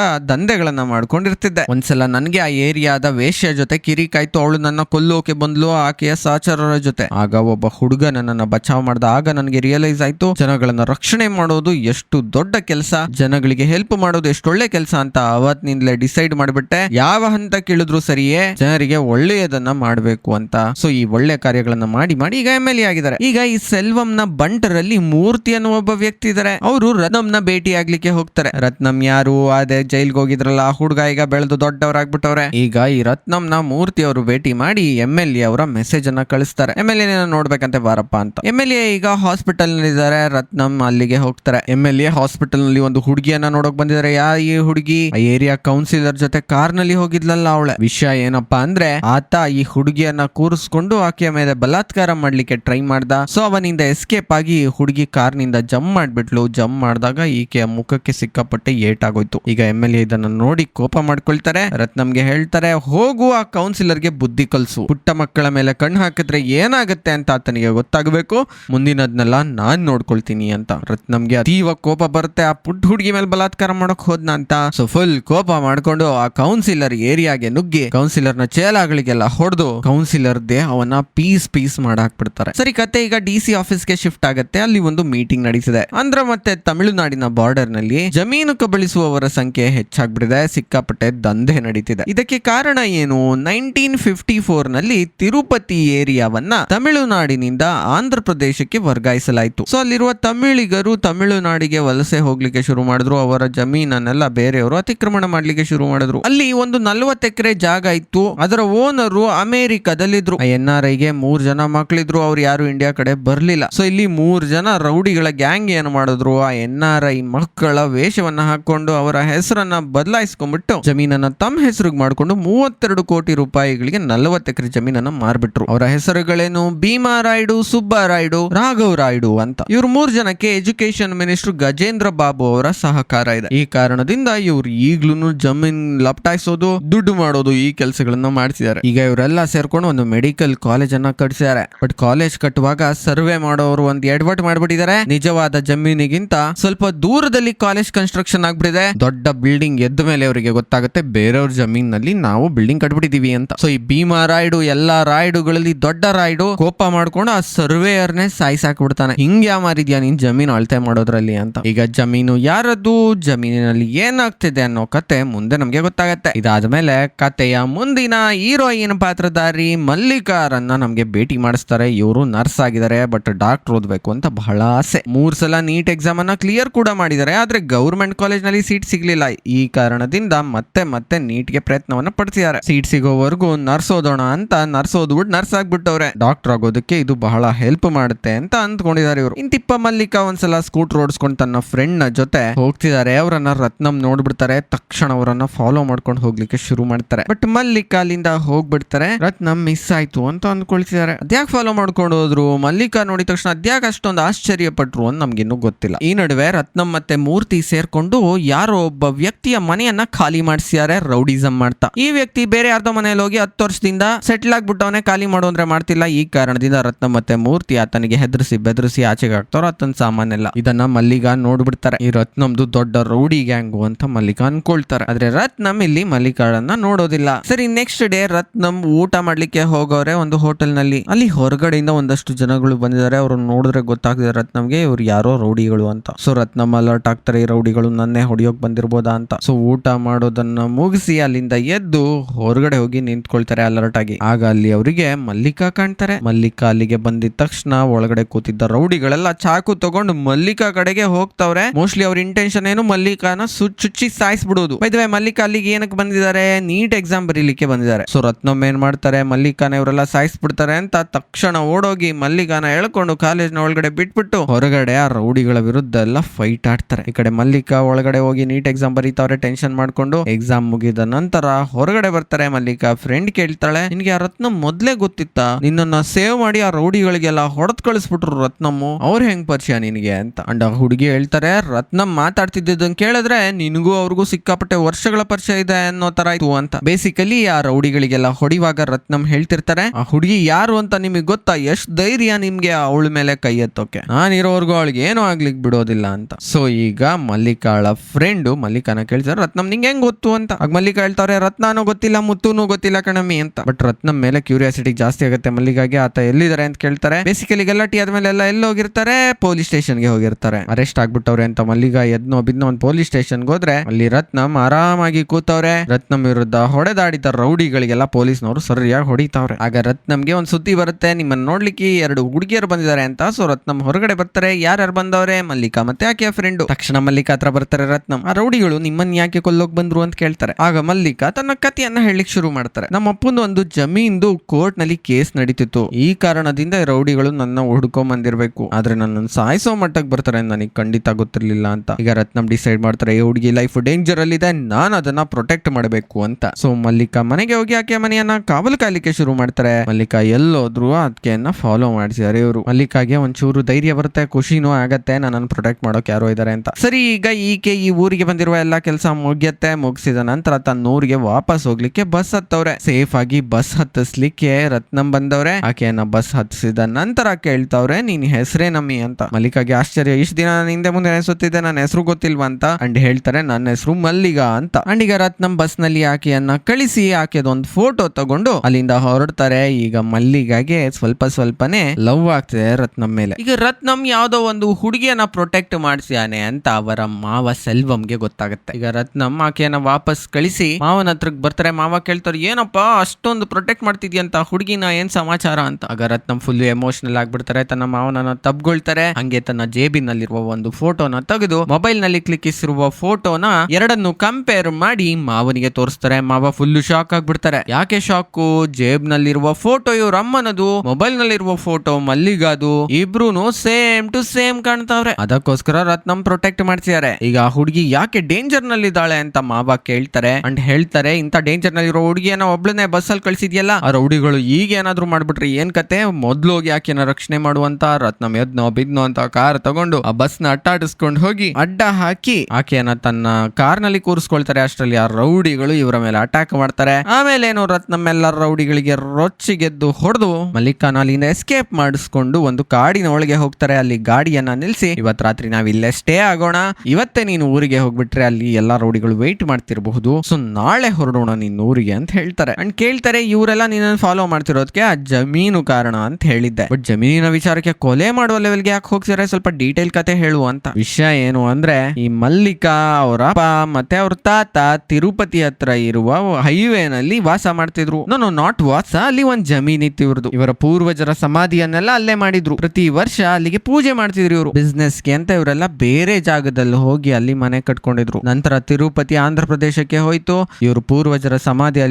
ದಂಧೆಗಳನ್ನ ಮಾಡ್ಕೊಂಡಿರ್ತಿದ್ದೆ. ಒಂದ್ಸಲ ನನಗೆ ಆ ಏರಿಯಾದ ವೇಷ್ಯ ಜೊತೆ ಕಿರಿಕಾಯ್ತು, ಅವಳು ನನ್ನ ಕೊಲ್ಲೋಕೆ ಬಂದ್ಲು, ಆಕೆಯ ಸಹಚರರ ಜೊತೆ. ಆಗ ಒಬ್ಬ ಹುಡುಗ ನನ್ನನ್ನ ಬಚಾವ್ ಮಾಡ್ದ, ಆಗ ನನಗೆ ರಿಯಲೈಸ್ ಆಯ್ತು, ಜನಗಳನ್ನ ರಕ್ಷಣೆ ಮಾಡೋದು ಎಷ್ಟು ದೊಡ್ಡ ಕೆಲಸ, ಜನಗಳಿಗೆ ಹೆಲ್ಪ್ ಮಾಡೋದು ಎಷ್ಟೊಳ್ಳೆ ಕೆಲಸ ಅಂತ ಅವತ್ತಿನಿಂದಲೇ ಡಿಸೈಡ್ ಮಾಡ್ಬಿಟ್ಟೆ. ಯಾವ ಹಂತ ಕೇಳಿದ್ರು ಸರಿಯೇ, ಜನರಿಗೆ ಒಳ್ಳೆಯದನ್ನ ಮಾಡಬೇಕು ಅಂತ. ಸೊ ಈ ಒಳ್ಳೆ ಕಾರ್ಯಗಳನ್ನ ಮಾಡಿ ಮಾಡಿ ಈಗ ಎಂ ಎಲ್ ಆಗಿದ್ದಾರೆ. ಈಗ ಈ ಸೆಲ್ವಂನ ಬಂಟರಲ್ಲಿ ಮೂರ್ತಿ ಅನ್ನುವ ಒಬ್ಬ ವ್ಯಕ್ತಿ ಇದ್ದಾರೆ ಅವರು ರತ್ನಂನ ಭೇಟಿ ಆಗ್ಲಿಕ್ಕೆ ಹೋಗ್ತಾರೆ. ರತ್ನಂ ಯಾರು? ಅದೇ ಜೈಲ್ಗೆ ಹೋಗಿದ್ರಲ್ಲ ಆ ಹುಡುಗ ಈಗ ಬೆಳೆದು ದೊಡ್ಡವರಾಗ್ಬಿಟ್ಟವ್ರೆ. ಈಗ ಈ ರತ್ನಂನ ಮೂರ್ತಿ ಅವರು ಭೇಟಿ ಮಾಡಿ ಎಂ ಎಲ್ ಎ ಅವರ ಮೆಸೇಜ್ ಅನ್ನ ಕಳಿಸ್ತಾರೆ. ಎಂ ಎಲ್ ಎ ನೋಡ್ಬೇಕಂತೆ ಬಾರಪ್ಪ ಅಂತ. ಎಂ ಎಲ್ ಎ ಈಗ ಹಾಸ್ಪಿಟಲ್ ಇದ್ದಾರೆ ರತ್ನಂ ಅಲ್ಲಿಗೆ ಹೋಗ್ತಾರೆ. ಎಂ ಎಲ್ ಎ ಹಾಸ್ಪಿಟಲ್ನಲ್ಲಿ ಒಂದು ಹುಡುಗಿಯನ್ನ ನೋಡಕ್ ಬಂದಿದ್ದಾರೆ. ಯಾ ಈ ಹುಡುಗಿ? ಆ ಏರಿಯಾ ಕೌನ್ಸಿಲರ್ ಜೊತೆ ಕಾರ್ನಲ್ಲಿ ಹೋಗಿದ್ಲಲ್ಲ ಅವಳೆ. ವಿಷಯ ಏನಪ್ಪಾ ಅಂದ್ರೆ, ಆತ ಈ ಹುಡುಗಿಯನ್ನ ಕೂರಿಸ್ಕೊಂಡು ಆಕೆಯ ಮೇಲೆ ಬಲಾತ್ಕಾರ ಮಾಡ್ಲಿಕ್ಕೆ ಟ್ರೈ ಮಾಡ್ದ. ಸೊ, ಅವನಿಂದ ಎಸ್ಕೇಪ್ ಆಗಿ ಹುಡುಗಿ ಕಾರ್ನಿಂದ ಜಂಪ್ ಮಾಡ್ಬಿಟ್ಲು. ಜಂಪ್ ಮಾಡಿದಾಗ ಈಕೆಯ ಮುಖಕ್ಕೆ ಸಿಕ್ಕಾಪಟ್ಟೆ ಏಟ್ ಆಗೋಯ್ತು ಈಗ ಎಂ ಎಲ್ ಎ ಇದನ್ನ ನೋಡಿ ಕೋಪ ಮಾಡ್ಕೊಳ್ತಾರೆ. ರತ್ನಂಗೆ ಹೇಳ್ತಾರೆ, ಹೋಗು, ಆ ಕೌನ್ಸಿಲರ್ಗೆ ಬುದ್ಧಿ ಕಲ್ಸು. ಪುಟ್ಟ ಮಕ್ಕಳ ಮೇಲೆ ಕಣ್ಣು ಹಾಕಿದ್ರೆ ಏನಾಗುತ್ತೆ ಅಂತ ಆತನಿಗೆ ಗೊತ್ತಾಗಬೇಕು. ಮುಂದಿನದ್ನೆಲ್ಲ ನಾನ್ ನೋಡ್ಕೊಳ್ತೀನಿ ಅಂತ. ರತ್ನಂಗೆ ಅತೀವ ಕೋಪ ಬರುತ್ತೆ, ಆ ಪುಟ್ಟ ಹುಡುಗಿ ಮೇಲೆ ಬಲಾತ್ಕಾರ ಮಾಡಕ್ ಹೋದ್ನ ಅಂತ? ಸೊ ಫುಲ್ ಕೋಪ ಮಾಡ್ಕೊಂಡು ಆ ಕೌನ್ಸಿಲರ್ ಏರಿಯಾಗೆ ನುಗ್ಗಿ ಕೌನ್ಸಿಲರ್ನ ಚೇಲಾಗಳಿಗೆಲ್ಲ ಹೊಡೆದು ಕೌನ್ಸಿಲರ್ ದೇ ಅವನ ಪೀಸ್ ಪೀಸ್ ಮಾಡಾಕ್ಬಿಡ್ತಾರೆ. ಸರಿ, ಕತೆ ಈಗ ಡಿ ಸಿ ಆಫೀಸ್ಗೆ ಶಿಫ್ಟ್ ಆಗುತ್ತೆ. ಅಲ್ಲಿ ಒಂದು ಮೀಟಿಂಗ್ ನಡೆಸಿದೆ ಅಂದ್ರೆ ಮತ್ತೆ ತಮಿಳುನಾಡಿನ ಬಾರ್ಡರ್ನಲ್ಲಿ ಜಮೀನು ಕಬಳಿಸುವವರ ಸಂಖ್ಯೆ ಹೆಚ್ಚಾಗ್ಬಿಟ್ಟಿದೆ ಸಿಕ್ಕಾಪಟ್ಟೆ ದಂಧೆ ನಡೀತಿದೆ. ಇದಕ್ಕೆ ಕಾರಣ ಏನು? ನೈನ್ಟೀನ್ ಫಿಫ್ಟಿ ಫೋರ್ನಲ್ಲಿ ತಿರುಪತಿ ಏರಿಯಾವನ್ನ ತಮಿಳುನಾಡಿನಿಂದ ಆಂಧ್ರ ಪ್ರದೇಶಕ್ಕೆ ವರ್ಗಾಯಿಸಲಾಯಿತು. ಸೊ ಅಲ್ಲಿರುವ ತಮಿಳಿಗರು ತಮಿಳುನಾಡಿಗೆ ವಲಸೆ ಹೋಗ್ಲಿಕ್ಕೆ ಶುರು ಮಾಡಿದ್ರು. ಅವರ ಜಮೀನನ್ನೆಲ್ಲ ಬೇರೆಯವರು ಅತಿಕ್ರಮಣ ಮಾಡ್ಲಿಕ್ಕೆ ಶುರು ಮಾಡಿದ್ರು. ಅಲ್ಲಿ ಒಂದು ನಲ್ವತ್ತು ಎಕರೆ ಜಾಗ ಇತ್ತು. ಅದರ ಓನರು ಅಮೆರಿಕದಲ್ಲಿದ್ರು. ಎನ್ ಆರ್ ಐಗೆ ಮೂರ್ ಜನ ಮಕ್ಕಳಿದ್ರು ಅವ್ರು ಯಾರು ಇಂಡಿಯಾ ಕಡೆ ಬರ್ಲಿಲ್ಲ. ಸೊ ಇಲ್ಲಿ ಮೂರ್ ಜನ ರೌಡಿಗಳ ಗ್ಯಾಂಗ್ ಏನ್ ಮಾಡಿದ್ರು? ಆ ಎನ್ ಆರ್ ಐ ಮಕ್ಕಳ ವೇಷವನ್ನ ಹಾಕೊಂಡು ಅವರ ಹೆಸರನ್ನ ಬದಲಾಯಿಸ್ಕೊಂಡ್ಬಿಟ್ಟು ಜಮೀನನ್ನ ತಮ್ಮ ಹೆಸರಿಗೆ ಮಾಡಿಕೊಂಡು ಮೂವತ್ತೆರಡು ಕೋಟಿ ರೂಪಾಯಿಗಳಿಗೆ ನಲವತ್ತು ಎಕರೆ ಜಮೀನನ್ನ ಮಾರ್ಬಿಟ್ರು. ಅವರ ಹೆಸರುಗಳೇನು? ಭೀಮಾ ರಾಯ್ಡು, ಸುಬ್ಬಾ ರಾಘವ್ ರಾಯ್ಡು ಅಂತ. ಇವ್ರ ಮೂರ್ ಜನಕ್ಕೆ ಎಜುಕೇಶನ್ ಮಿನಿಸ್ಟರ್ ಗಜೇಂದ್ರ ಬಾಬು ಅವರ ಸಹಕಾರ ಇದೆ. ಈ ಕಾರಣದಿಂದ ಇವ್ರು ಈಗ್ಲೂ ಜಮೀನ್ ಲಪ್ಟಾಯಿಸೋದು, ದುಡ್ಡು ಮಾಡೋದು ಈ ಕೆಲಸಗಳನ್ನ ಮಾಡ್ತಿದ್ದಾರೆ ಈಗ ಇವರೆಲ್ಲ ಸೇರ್ಕೊಂಡು ಒಂದು ಮೆಡಿಕಲ್ ಕಾಲೇಜ್ ಅನ್ನ ಕಟ್ಸಿದ್ದಾರೆ. ಬಟ್ ಕಾಲೇಜ್ ಕಟ್ಟುವಾಗ ಸರ್ವೆ ಮಾಡೋರು ಒಂದು ಎಡ್ವರ್ಟ್ ಮಾಡ್ಬಿಟ್ಟಿದ್ದಾರೆ. ನಿಜವಾದ ಜಮೀನಿಗಿಂತ ಸ್ವಲ್ಪ ದೂರದಲ್ಲಿ ಕಾಲೇಜ್ ಕನ್ಸ್ಟ್ರಕ್ಷನ್ ಆಗ್ಬಿಟ್ಟಿದೆ. ದೊಡ್ಡ ಬಿಲ್ಡಿಂಗ್ ಎದ್ದ ಮೇಲೆ ಅವರಿಗೆ ಗೊತ್ತಾಗುತ್ತೆ ಬೇರೆಯವ್ರ ಜಮೀನಲ್ಲಿ ನಾವು ಬಿಲ್ಡಿಂಗ್ ಕಟ್ಬಿಟ್ಟಿದೀವಿ ಅಂತ. ಸೊ ಈ ಭೀಮಾ ರಾಯ್ಡು, ಎಲ್ಲಾ ರಾಯ್ಡುಗಳಲ್ಲಿ ದೊಡ್ಡ ರಾಯ್ಡು ಕೋಪ ಮಾಡ್ಕೊಂಡು ಆ ಸರ್ವೇಯರ್ನೇ ಸಾಯಿಸಾಕ್ಬಿಡ್ತಾನೆ. ಹಿಂಗ್ ಮಾರಿದ್ಯಾ ನೀನ್ ಜಮೀನು ಅಳತೆ ಮಾಡೋದ್ರಲ್ಲಿ ಅಂತ. ಈಗ ಜಮೀನು ಯಾರದ್ದು? ಜಮೀನಿನಲ್ಲಿ ಏನಾಗ್ತಿದೆ ಅನ್ನೋ ಕತೆ ಮುಂದೆ ನಮ್ಗೆ ಗೊತ್ತಾಗತ್ತೆ. ಇದಾದ್ಮೇಲೆ ಕತೆಯ ಮುಂದಿನ ಹೀರೋಯಿನ್ ಪಾತ್ರಧಾರಿ ಮಲ್ಲಿಕಾರನ್ನ ನಮ್ಗೆ ಭೇಟಿ ಮಾಡಿಸ್ತಾರೆ. ಇವರು ನರ್ಸ್ ಆಗಿದ್ದಾರೆ ಬಟ್ ಡಾಕ್ಟರ್ ಓದ್ಬೇಕು ಅಂತ ಬಹಳ ಆಸೆ. ಮೂರ್ ಸಲ ನೀಟ್ ಎಕ್ಸಾಮ್ ಅನ್ನ ಕ್ಲಿಯರ್ ಕೂಡ ಮಾಡಿದ್ದಾರೆ, ಆದ್ರೆ ಗೌರ್ಮೆಂಟ್ ಕಾಲೇಜ್ನಲ್ಲಿ ಸೀಟ್ ಸಿಗ್ಲಿಲ್ಲ. ಈ ಕಾರಣದಿಂದ ಮತ್ತೆ ಮತ್ತೆ ನೀಟ್ಗೆ ಪ್ರಯತ್ನವನ್ನ ಪಡ್ತಿದ್ದಾರೆ. ಸೀಟ್ ಸಿಗೋವರೆಗೂ ನರ್ಸ್ ಓದೋಣ ಅಂತ ನರ್ಸ್ ಓದ್ಬಿಟ್ಟು ನರ್ಸ್ ಆಗ್ಬಿಟ್ಟವ್ರೆ ಡಾಕ್ಟರ್ ಆಗೋದಕ್ಕೆ ಇದು ಬಹಳ ಹೆಲ್ಪ್ ಮಾಡುತ್ತೆ ಅಂತ ಅಂದ್ಕೊಂಡಿದ್ದಾರೆ ಇವರು. ಇಂತಿಪ್ಪ ಮಲ್ಲಿಕ ಒಂದ್ಸಲ ಸ್ಕೂಟರ್ ಓಡಿಸ್ಕೊಂಡು ತನ್ನ ಫ್ರೆಂಡ್ನ ಜೊತೆ ಹೋಗ್ತಿದ್ದಾರೆ. ಅವರನ್ನ ರತ್ನಂ ನೋಡ್ಬಿಡ್ತಾರೆ. ತಕ್ಷಣ ಅವರನ್ನ ಫಾಲೋ ಮಾಡ್ಕೊಂಡು ಹೋಗ್ಲಿಕ್ಕೆ ಶುರು ಮಾಡ್ತಾರೆ. ಬಟ್ ಮಲ್ಲಿಕ ಅಲ್ಲಿಂದ ಹೋಗ್ಬಿಡ್ತಾರೆ. ರತ್ನಂ ಮಿಸ್ ಆಯ್ತು ಅಂತ ಅಂದ್ಕೊಳ್ತಿದ್ದಾರೆ. ಅದ್ಯಾಕ್ ಫಾಲೋ ಮಾಡ್ಕೊಂಡು ಹೋದ್ರು? ಮಲ್ಲಿಕಾ ನೋಡಿದ ತಕ್ಷಣ ಅದ್ಯಾಕ್ ಅಷ್ಟೊಂದು ಆಶ್ಚರ್ಯ ಪಟ್ರು ಅಂತ ನಮ್ಗಿನ್ನೂ ಗೊತ್ತಿಲ್ಲ. ಈ ನಡುವೆ ರತ್ನಂ ಮತ್ತೆ ಮೂರ್ತಿ ಸೇರ್ಕೊಂಡು ಯಾರೋ ಒಬ್ಬ ವ್ಯಕ್ತಿಯ ಮನೆಯನ್ನ ಖಾಲಿ ಮಾಡಿಸಿದ್ದಾರೆ ರೌಡಿಸಂ ಮಾಡ್ತಾ ಈ ವ್ಯಕ್ತಿ ಬೇರೆ ಯಾರ್ದೋ ಮನೆಯಲ್ಲಿ ಹೋಗಿ ಹತ್ತು ವರ್ಷದಿಂದ ಸೆಟ್ಲ್ ಆಗ್ಬಿಟ್ಟವನೇ ಖಾಲಿ ಮಾಡು ಅಂದ್ರೆ ಮಾಡ್ತಿಲ್ಲ. ಈ ಕಾರಣದಿಂದ ರತ್ನ ಮತ್ತೆ ಮೂರ್ತಿ ಆತನಿಗೆ ಹೆದರಿಸಿ ಬೆದರಿಸಿ ಆಚೆಗೆ ಹಾಕ್ತಾರೋ ಆತನ ಸಾಮಾನೆಲ್ಲ. ಇದನ್ನ ಮಲ್ಲಿಗ ನೋಡ್ಬಿಡ್ತಾರೆ. ಈ ರತ್ನಮ್ದು ದೊಡ್ಡ ರೌಡಿ ಗ್ಯಾಂಗು ಅಂತ ಮಲ್ಲಿಗ ಅನ್ಕೊಳ್ತಾರೆ. ಆದ್ರೆ ರತ್ನಂ ಇಲ್ಲಿ ಮಲ್ಲಿಕಾಳನ್ನ ನೋಡೋದಿಲ್ಲ. ಸರಿ ನೆಕ್ಸ್ಟ್ ಡೇ ರತ್ನಂ ಊಟ ಮಾಡ್ಲಿಕ್ಕೆ ಹೋಗೋರೆ ಒಂದು ಹೋಟೆಲ್ನಲ್ಲಿ ಅಲ್ಲಿ ಹೊರಗಡೆಯಿಂದ ಒಂದಷ್ಟು ಜನಗಳು ಬಂದಿದ್ದಾರೆ. ಅವ್ರು ನೋಡಿದ್ರೆ ಗೊತ್ತಾಗ್ತಿದೆ ರತ್ನಂಗೆ ಇವ್ರು ಯಾರೋ ರೌಡಿಗಳು ಅಂತ. ಸೊ ರತ್ನಂ ಅಲರ್ಟ್ ಆಗ್ತಾರೆ ಈ ರೌಡಿಗಳು ನನ್ನೇ ಹೊಡಿಯೋಕ್ ಬಂದಿರ್ಬೋದಾ ಅಂತ. ಸೊ ಊಟ ಮಾಡೋದನ್ನ ಮುಗಿಸಿ ಅಲ್ಲಿಂದ ಎದ್ದು ಹೊರಗಡೆ ಹೋಗಿ ನಿಂತ್ಕೊಳ್ತಾರೆ ಅಲರ್ಟ್ ಆಗಿ ಆಗ ಅಲ್ಲಿ ಅವರಿಗೆ ಮಲ್ಲಿಕಾ ಕಾಣ್ತಾರೆ. ಮಲ್ಲಿಕಾ ಅಲ್ಲಿಗೆ ಬಂದಿದ ತಕ್ಷಣ ಒಳಗಡೆ ಕೂತಿದ್ದ ರೌಡಿಗಳೆಲ್ಲ ಚಾಕು ತಗೊಂಡು ಮಲ್ಲಿಕಾ ಕಡೆಗೆ ಹೋಗ್ತಾವ್ರೆ. ಮೋಸ್ಟ್ಲಿ ಅವ್ರ ಇಂಟೆನ್ಷನ್ ಏನು ಮಲ್ಲಿಕಾನ ಸುಚ್ಚುಚ್ಚಿ ಸಾಯಿಸ್ಬಿಡೋದು. ಬೈದ್ವೆ ಮಲ್ಲಿಕಾ ಅಲ್ಲಿಗೆ ಏನಕ್ಕೆ ಬಂದಿದ್ದಾರೆ? ನೀಟ್ ಎಕ್ಸಾಮ್ ಬರೀಲಿಕ್ಕೆ ಬಂದಿದ್ದಾರೆ. ಸೊ ರತ್ನಮ್ ಏನ್ ಮಾಡ್ತಾರೆ? ಮಲ್ಲಿಕಾನ ಇವರೆಲ್ಲ ಸಾಯಿಸ್ಬಿಡ್ತಾರೆ ಅಂತ ತಕ್ಷಣ ಓಡೋಗಿ ಮಲ್ಲಿಕಾನ ಎಳ್ಕೊಂಡು ಕಾಲೇಜ್ನ ಒಳಗಡೆ ಬಿಟ್ಬಿಟ್ಟು ಹೊರಗಡೆ ಆ ರೌಡಿಗಳ ವಿರುದ್ಧ ಎಲ್ಲ ಫೈಟ್ ಆಡ್ತಾರೆ. ಈ ಕಡೆ ಮಲ್ಲಿಕಾ ಒಳಗಡೆ ಹೋಗಿ ನೀಟ್ ಎಕ್ಸಾಮ್ ಬರೀತಾವ್ರೆ ಟೆನ್ಷನ್ ಮಾಡ್ಕೊಂಡು ಎಕ್ಸಾಮ್ ಮುಗಿದ ನಂತರ ಹೊರಗಡೆ ಬರ್ತಾರೆ ಮಲ್ಲಿಕಾ. ಫ್ರೆಂಡ್ ಕೇಳ್ತಾಳೆ, ನಿನ್ಗೆ ಆ ರತ್ನಮ್ ಮೊದ್ಲೇ ಗೊತ್ತಿತ್ತಾ? ನಿನ್ನನ್ನ ಸೇವ್ ಮಾಡಿ ಆ ರೌಡಿಗಳಿಗೆಲ್ಲ ಹೊಡೆದ್ ಕಳಿಸ್ಬಿಟ್ರು ರತ್ನಮ್ಮು. ಅವ್ರ ಹೆಂಗ್ ಪರಿಚಯ ನಿನಗೆ? ಅಂತ. ಅಂಡ್ ಆ ಹುಡುಗಿ ಹೇಳ್ತಾರೆ, ರತ್ನಂ ಮಾತಾಡ್ತಿದ್ದನ್ ಕೇಳಿದ್ರೆ ನಿನಗೂ ಅವ್ರಿಗೂ ಸಿಕ್ಕಾಪಟ್ಟೆ ವರ್ಷಗಳ ಪರಿಚಯ ಇದೆ ಅನ್ನೋ ತರ ಇತ್ತು ಅಂತ. ಬೇಸಿಕಲಿ ಆ ರೌಡಿಗಳಿಗೆಲ್ಲ ಹೊಡಿವಾಗ ರತ್ನಂ ಹೇಳ್ತಿರ್ತಾರೆ, ಆ ಹುಡುಗಿ ಯಾರು ಅಂತ ನಿಮಗೆ ಗೊತ್ತಾ? ಎಷ್ಟ್ ಧೈರ್ಯ ನಿಮ್ಗೆ ಅವಳ ಮೇಲೆ ಕೈ ಎತ್ತೋಕೆ? ನಾನಿರೋವರೆಗೂ ಅವಳಿಗೆ ಏನೂ ಆಗ್ಲಿಕ್ ಬಿಡೋದಿಲ್ಲ ಅಂತ. ಸೊ ಈಗ ಮಲ್ಲಿಕಾಳ ಫ್ರೆಂಡು ಮಲ್ಲಿಕಾನ ಕೇಳ್ತಾರೆ ರತ್ನಮ್ ನಿಂಗೆ ಹೆಂಗ್ ಗೊತ್ತು ಅಂತ? ಆಗ ಮಲ್ಲಿಕಾ ಹೇಳ್ತಾರೆ ರತ್ನಾನೂ ಗೊತ್ತಿಲ್ಲ, ಮುತ್ತೂನು ಗೊತ್ತಿಲ್ಲ ಕಣಮಿ ಅಂತ. ಬಟ್ ರತ್ನಂ ಮೇಲೆ ಕ್ಯೂರಿಯಾಸಿಟಿ ಜಾಸ್ತಿ ಆಗುತ್ತೆ ಮಲ್ಲಿಗಾಗಿ, ಆತ ಎಲ್ಲಿದ್ದಾರೆ ಅಂತ ಕೇಳ್ತಾರೆ. ಬೇಸಿಕಲಿ ಗಲಾಟಿ ಆದ್ಮೇಲೆ ಎಲ್ಲ ಎಲ್ಲಿ ಹೋಗಿರ್ತಾರೆ ಪೊಲೀಸ್ ಸ್ಟೇಷನ್ಗೆ ಹೋಗಿರ್ತಾರೆ. ಅರೆಸ್ಟ್ ಆಗ್ಬಿಟ್ಟವ್ರೆ ಅಂತ ಮಲ್ಲಿಗ ಎದ್ನೋ ಬಿದ್ನೋ ಒಂದು ಪೊಲೀಸ್ ಸ್ಟೇಷನ್ ಹೋದ್ರೆ, ಅಲ್ಲಿ ರತ್ನಂ ಆರಾಮಾಗಿ ಕೂತವ್ರೆ. ರತ್ನಂ ವಿರುದ್ಧ ಹೊಡೆದಾಡಿದ ರೌಡಿಗಳಿಗೆಲ್ಲ ಪೊಲೀಸ್ನವರು ಸರಿಯಾಗಿ ಹೊಡಿತಾವ್ರೆ. ಆಗ ರತ್ನಂಗೆ ಒಂದು ಸುದ್ದಿ ಬರುತ್ತೆ, ನಿಮ್ಮನ್ನ ನೋಡ್ಲಿಕ್ಕೆ ಎರಡು ಹುಡುಗಿಯರು ಬಂದಿದ್ದಾರೆ ಅಂತ. ಸೊ ರತ್ನಂ ಹೊರಗಡೆ ಬರ್ತಾರೆ, ಯಾರ್ಯಾರು ಬಂದವ್ರೆ? ಮಲ್ಲಿಕಾ ಮತ್ತೆ ಆಕೆಯ ಫ್ರೆಂಡ್ ತಕ್ಷಣ ಮಲ್ಲಿಕಾ ಹತ್ರ ಬರ್ತಾರೆ ರತ್ನಂ. ಆ ರೌಡಿಗಳು ನಿಮ್ಮನ್ನ ಯಾಕೆ ಕೊಲ್ಲೋಗ್ ಬಂದ್ರು ಅಂತ ಕೇಳ್ತಾರೆ. ಆಗ ಮಲ್ಲಿಕ ತನ್ನ ಕಥೆಯನ್ನ ಹೇಳಲಿಕ್ಕೆ ಶುರು ಮಾಡ್ತಾರೆ. ನಮ್ಮ ಅಪ್ಪನ ಒಂದು ಜಮೀನ್ದು ಕೋರ್ಟ್ನಲ್ಲಿ ಕೇಸ್ ನಡೀತಿತ್ತು. ಈ ಕಾರಣದಿಂದ ರೌಡಿಗಳು ನನ್ನ ಹುಡ್ಕೊಂಡ್ ಬಂದಿರ್ಬೇಕು. ಆದ್ರೆ ನನ್ನನ್ನು ಸಾಯಿಸೋ ಮಟ್ಟಕ್ಕೆ ಬರ್ತಾರೆ ನನಗೆ ಖಂಡಿತ ಗೊತ್ತಿರ್ಲಿಲ್ಲ ಅಂತ. ಈಗ ರತ್ನಂ ಡಿಸೈಡ್ ಮಾಡ್ತಾರೆ ಈ ಹುಡುಗಿ ಲೈಫ್ ಡೇಂಜರ್ ಅಲ್ಲಿ ಇದೆ, ನಾನು ಅದನ್ನ ಪ್ರೊಟೆಕ್ಟ್ ಮಾಡಬೇಕು ಅಂತ. ಸೊ ಮಲ್ಲಿಕ ಮನೆಗೆ ಹೋಗಿ ಆಕೆ ಮನೆಯನ್ನ ಕಾವಲು ಕಾಲಿಕೆ ಶುರು ಮಾಡ್ತಾರೆ. ಮಲ್ಲಿಕಾ ಎಲ್ಲೋದ್ರು ಆಕೆಯನ್ನ ಫಾಲೋ ಮಾಡಿಸಿದಾರೆ ಇವರು ಮಲ್ಲಿಕಾಗೆ ಒಂಚೂರು ಧೈರ್ಯ ಬರುತ್ತೆ, ಖುಷಿನೂ ಆಗತ್ತೆ, ನನ್ನನ್ನು ಪ್ರೊಟೆಕ್ಟ್ ಮಾಡೋಕೆ ಯಾರೋ ಇದಾರೆ ಅಂತ. ಸರಿ, ಈಗ ಈಕೆ ಈ ಊರಿಗೆ ಬಂದಿರುವ ಎಲ್ಲಾ ಕೆಲಸ ಮುಗಿಯತ್ತೆ, ಮುಗಿಸಿದ ನಂತರ ತನ್ನ ಊರಿಗೆ ವಾಪಸ್ ಹೋಗ್ಲಿಕ್ಕೆ ಬಸ್ ಹತ್ತವ್ರೆ. ಸೇಫ್ ಆಗಿ ಬಸ್ ಹತ್ತಿಸ್ಲಿಕ್ಕೆ ರತ್ನಂ ಬಂದವ್ರೆ. ಆಕೆಯನ್ನ ಬಸ್ ಹತ್ತಿಸಿದ ನಂತರ ಕೇಳ್ತವ್ರೆ, ನೀನ್ ಹೆಸರೇ ನಮ್ಮಿ ಅಂತ. ಮಲ್ಲಿಕಾಗೆ ಆಶ್ಚರ್ಯ, ಇಷ್ಟ ದಿನ ನಾನು ಹಿಂದೆ ಮುಂದೆ ನೆನೆಸುತ್ತಿದ್ದೆ ನನ್ನ ಹೆಸರು ಗೊತ್ತಿಲ್ವಾ ಅಂತ ಅಂಡ್ ಹೇಳ್ತಾರೆ, ನನ್ನ ಹೆಸರು ಮಲ್ಲಿಗ ಅಂತ. ಅಂಡ್ ಈಗ ರತ್ನಂ ಬಸ್ನಲ್ಲಿ ಆಕೆಯನ್ನ ಕಳಿಸಿ ಆಕೆದೊಂದು ಫೋಟೋ ತಗೊಂಡು ಅಲ್ಲಿಂದ ಹೊರಡ್ತಾರೆ. ಈಗ ಮಲ್ಲಿಗಾಗೆ ಸ್ವಲ್ಪ ಸ್ವಲ್ಪನೇ ಲವ್ ಆಗ್ತಿದೆ ರತ್ನಂ ಮೇಲೆ. ಈಗ ರತ್ನಂ ಯಾವ್ದೋ ಒಂದು ಹುಡುಗಿಯನ್ನ ಪ್ರೊಟೆಕ್ಟ್ ಮಾಡಿಸ್ಯಾನೆ ಅಂತ ಅವರ ಮಾವ ಸೆಲ್ವಂಗೆ ಗೊತ್ತಾಗುತ್ತೆ. ಈಗ ರತ್ನಂ ಆಕೆಯನ್ನ ವಾಪಸ್ ಕಳಿಸಿ ಮಾವನ ಹತ್ರಕ್ ಬರ್ತಾರೆ. ಮಾವ ಕೇಳ್ತಾರೆ, ಏನಪ್ಪಾ, ಅಷ್ಟೊಂದು ಪ್ರೊಟೆಕ್ಟ್ ಮಾಡ್ತಿದ್ಯಂತ? ಹುಡುಗಿನ ಏನ್ ಸಮಾಚಾರ ಅಂತ? ಆಗ ರತ್ನಂ ಫುಲ್ ಎಮೋಷನಲ್ ಆಗ್ಬಿಡ್ತಾರೆ. ತನ್ನ ಮಾವನನ್ನ ತಬ್ಗೊಳ್ತಾರೆ. ಹಂಗೆ ತನ್ನ ಜೇಬಿನಲ್ಲಿರುವ ಒಂದು ಫೋಟೋನ ತೆಗೆದು ಮೊಬೈಲ್ನಲ್ಲಿ ಕ್ಲಿಕ್ಕಿಸಿರುವ ಫೋಟೋನ ಎರಡನ್ನು ಕಂಪೇರ್ ಮಾಡಿ ಮಾವನಿಗೆ ತೋರಿಸ್ತಾರೆ. ಮಾವ ಫುಲ್ ಶಾಕ್ ಆಗ್ಬಿಡ್ತಾರೆ. ಯಾಕೆ ಶಾಕು ಜೇಬ್ ನಲ್ಲಿರುವ ಫೋಟೋ ಇವ್ರ ಅಮ್ಮನದು ಮೊಬೈಲ್ ನಲ್ಲಿರುವ ಫೋಟೋ ಮಲ್ಲಿಗಾದು. ಇಬ್ರು ಸೇಮ್ ಟು ಸೇಮ್ ಕಾಣ್ತಾವ್ರೆ. ಅದಕ್ಕೋಸ್ಕರ ರತ್ನಂ ಪ್ರೊಟೆಕ್ಟ್ ಮಾಡ್ತಿದ್ದಾರೆ. ಈಗ ಹುಡುಗಿ ಯಾಕೆ ಡೇಂಜರ್ನಲ್ಲಿ ಅಲ್ಲಿದ್ದಾಳೆ ಅಂತ ಮಾವ ಕೇಳ್ತಾರೆ. ಅಂಡ್ ಹೇಳ್ತಾರೆ ಇಂತ ಡೇಂಜರ್ನಲ್ಲಿ ಇರೋ ಹುಡುಗಿಯನ್ನ ಒಬ್ಳನ್ನೇ ಬಸ್ಸಲ್ಲಿ ಕಳ್ಸಿದ್ಯಲ್ಲ? ಆ ರೌಡಿಗಳು ಈಗ ಏನಾದ್ರು ಮಾಡ್ಬಿಟ್ರಿ ಏನ್ ಕತೆ? ಮೊದ್ಲು ಹೋಗಿ ಆಕೆನ ರಕ್ಷಣೆ ಮಾಡುವಂತ, ರತ್ನ ಎದ್ನೋ ಬಿದ್ನೋ ಅಂತ ಕಾರ್ ತಗೊಂಡು ಆ ಬಸ್ನ ಅಟ್ಟಾಡಿಸ್ಕೊಂಡು ಹೋಗಿ ಅಡ್ಡ ಹಾಕಿ ಆಕೆಯನ್ನ ತನ್ನ ಕಾರ್ನಲ್ಲಿ ಕೂರಿಸ್ಕೊಳ್ತಾರೆ. ಅಷ್ಟರಲ್ಲಿ ಆ ರೌಡಿಗಳು ಇವರ ಮೇಲೆ ಅಟ್ಯಾಕ್ ಮಾಡ್ತಾರೆ. ಆಮೇಲೆ ಏನು ರತ್ನ ಎಲ್ಲ ರೌಡಿಗಳಿಗೆ ರೊಚ್ಚಿಗೆದ್ದು ಹೊಡೆದು ಮಲ್ಲಿಕಾನ ಅಲ್ಲಿಂದ ಎಸ್ಕೇಪ್ ಮಾಡಿಸ್ಕೊಂಡು ಒಂದು ಕಾಡಿನ ಒಳಗೆ ಹೋಗ್ತಾರೆ. ಅಲ್ಲಿ ಗಾಡಿಯನ್ನ ನಿಲ್ಸಿ, ಇವತ್ ರಾತ್ರಿ ನಾವ್ ಇಲ್ಲೇ ಸ್ಟೇ ಆಗೋಣ. ಇವತ್ತೇ ನೀನು ಊರಿಗೆ ಹೋಗ್ಬಿಟ್ರೆ ಅಲ್ಲಿ ಎಲ್ಲಾ ರೌಡಿಗಳು ವೇಟ್ ಮಾಡ್ತಿರಬಹುದು. ಸೊ ನಾಳೆ ಹೊರಡೋಣ ನಿನ್ನ ಊರಿಗೆ ಅಂತ ಹೇಳ್ತಾರೆ. ಅಂಡ್ ಕೇಳ್ತಾರೆ, ಇವರೆಲ್ಲ ನಿನ್ನ ಫಾಲೋ ಮಾಡ್ತಿರೋದಕ್ಕೆ ಆ ಜಮೀನು ಕಾರಣ ಅಂತ ಹೇಳಿದ್ದೆ. ಬಟ್ ಜಮೀನಿನ ವಿಚಾರಕ್ಕೆ ಕೊಲೆ ಮಾಡುವ ಲೆವೆಲ್ಗೆ ಯಾಕೆ ಹೋಗ್ತಾರೆ ಸ್ವಲ್ಪ ಡೀಟೇಲ್ ಕತೆ ಹೇಳು ಅಂತ. ವಿಷಯ ಏನು ಅಂದ್ರೆ, ಈ ಮಲ್ಲಿಕಾ ಅವರ ಅಪ್ಪ ಮತ್ತೆ ಅವ್ರ ತಾತ ತಿರುಪತಿ ಹತ್ರ ಇರುವ ಹೈವೇ ನಲ್ಲಿ ವಾಸ ಮಾಡ್ತಿದ್ರು. ನೋ ನಾಟ್ ವಾಸ, ಅಲ್ಲಿ ಒಂದ್ ಜಮೀನ್ ಇತ್ತು ಇವ್ರದ್ದು ಇವರ ಪೂರ್ವಜರ ಸಮಾಧಿಯನ್ನೆಲ್ಲ ಅಲ್ಲೇ ಮಾಡಿದ್ರು. ಪ್ರತಿ ವರ್ಷ ಅಲ್ಲಿಗೆ ಪೂಜೆ ಮಾಡ್ತಿದ್ರು ಇವರು. ಬಿಸ್ನೆಸ್ಗೆ ಅಂತ ಇವರೆಲ್ಲ ಬೇರೆ ಜಾಗದಲ್ಲಿ ಹೋಗಿ ಅಲ್ಲಿ ಮನೆ ಕಟ್ಕೊಂಡಿದ್ರು. ನಂತರ ತಿರುಪತಿ ಆಂಧ್ರ ಪ್ರದೇಶಕ್ಕೆ ಹೋಯಿತು. ಇವರು ಪೂರ್ವಜರ ಸಮಾಧಿ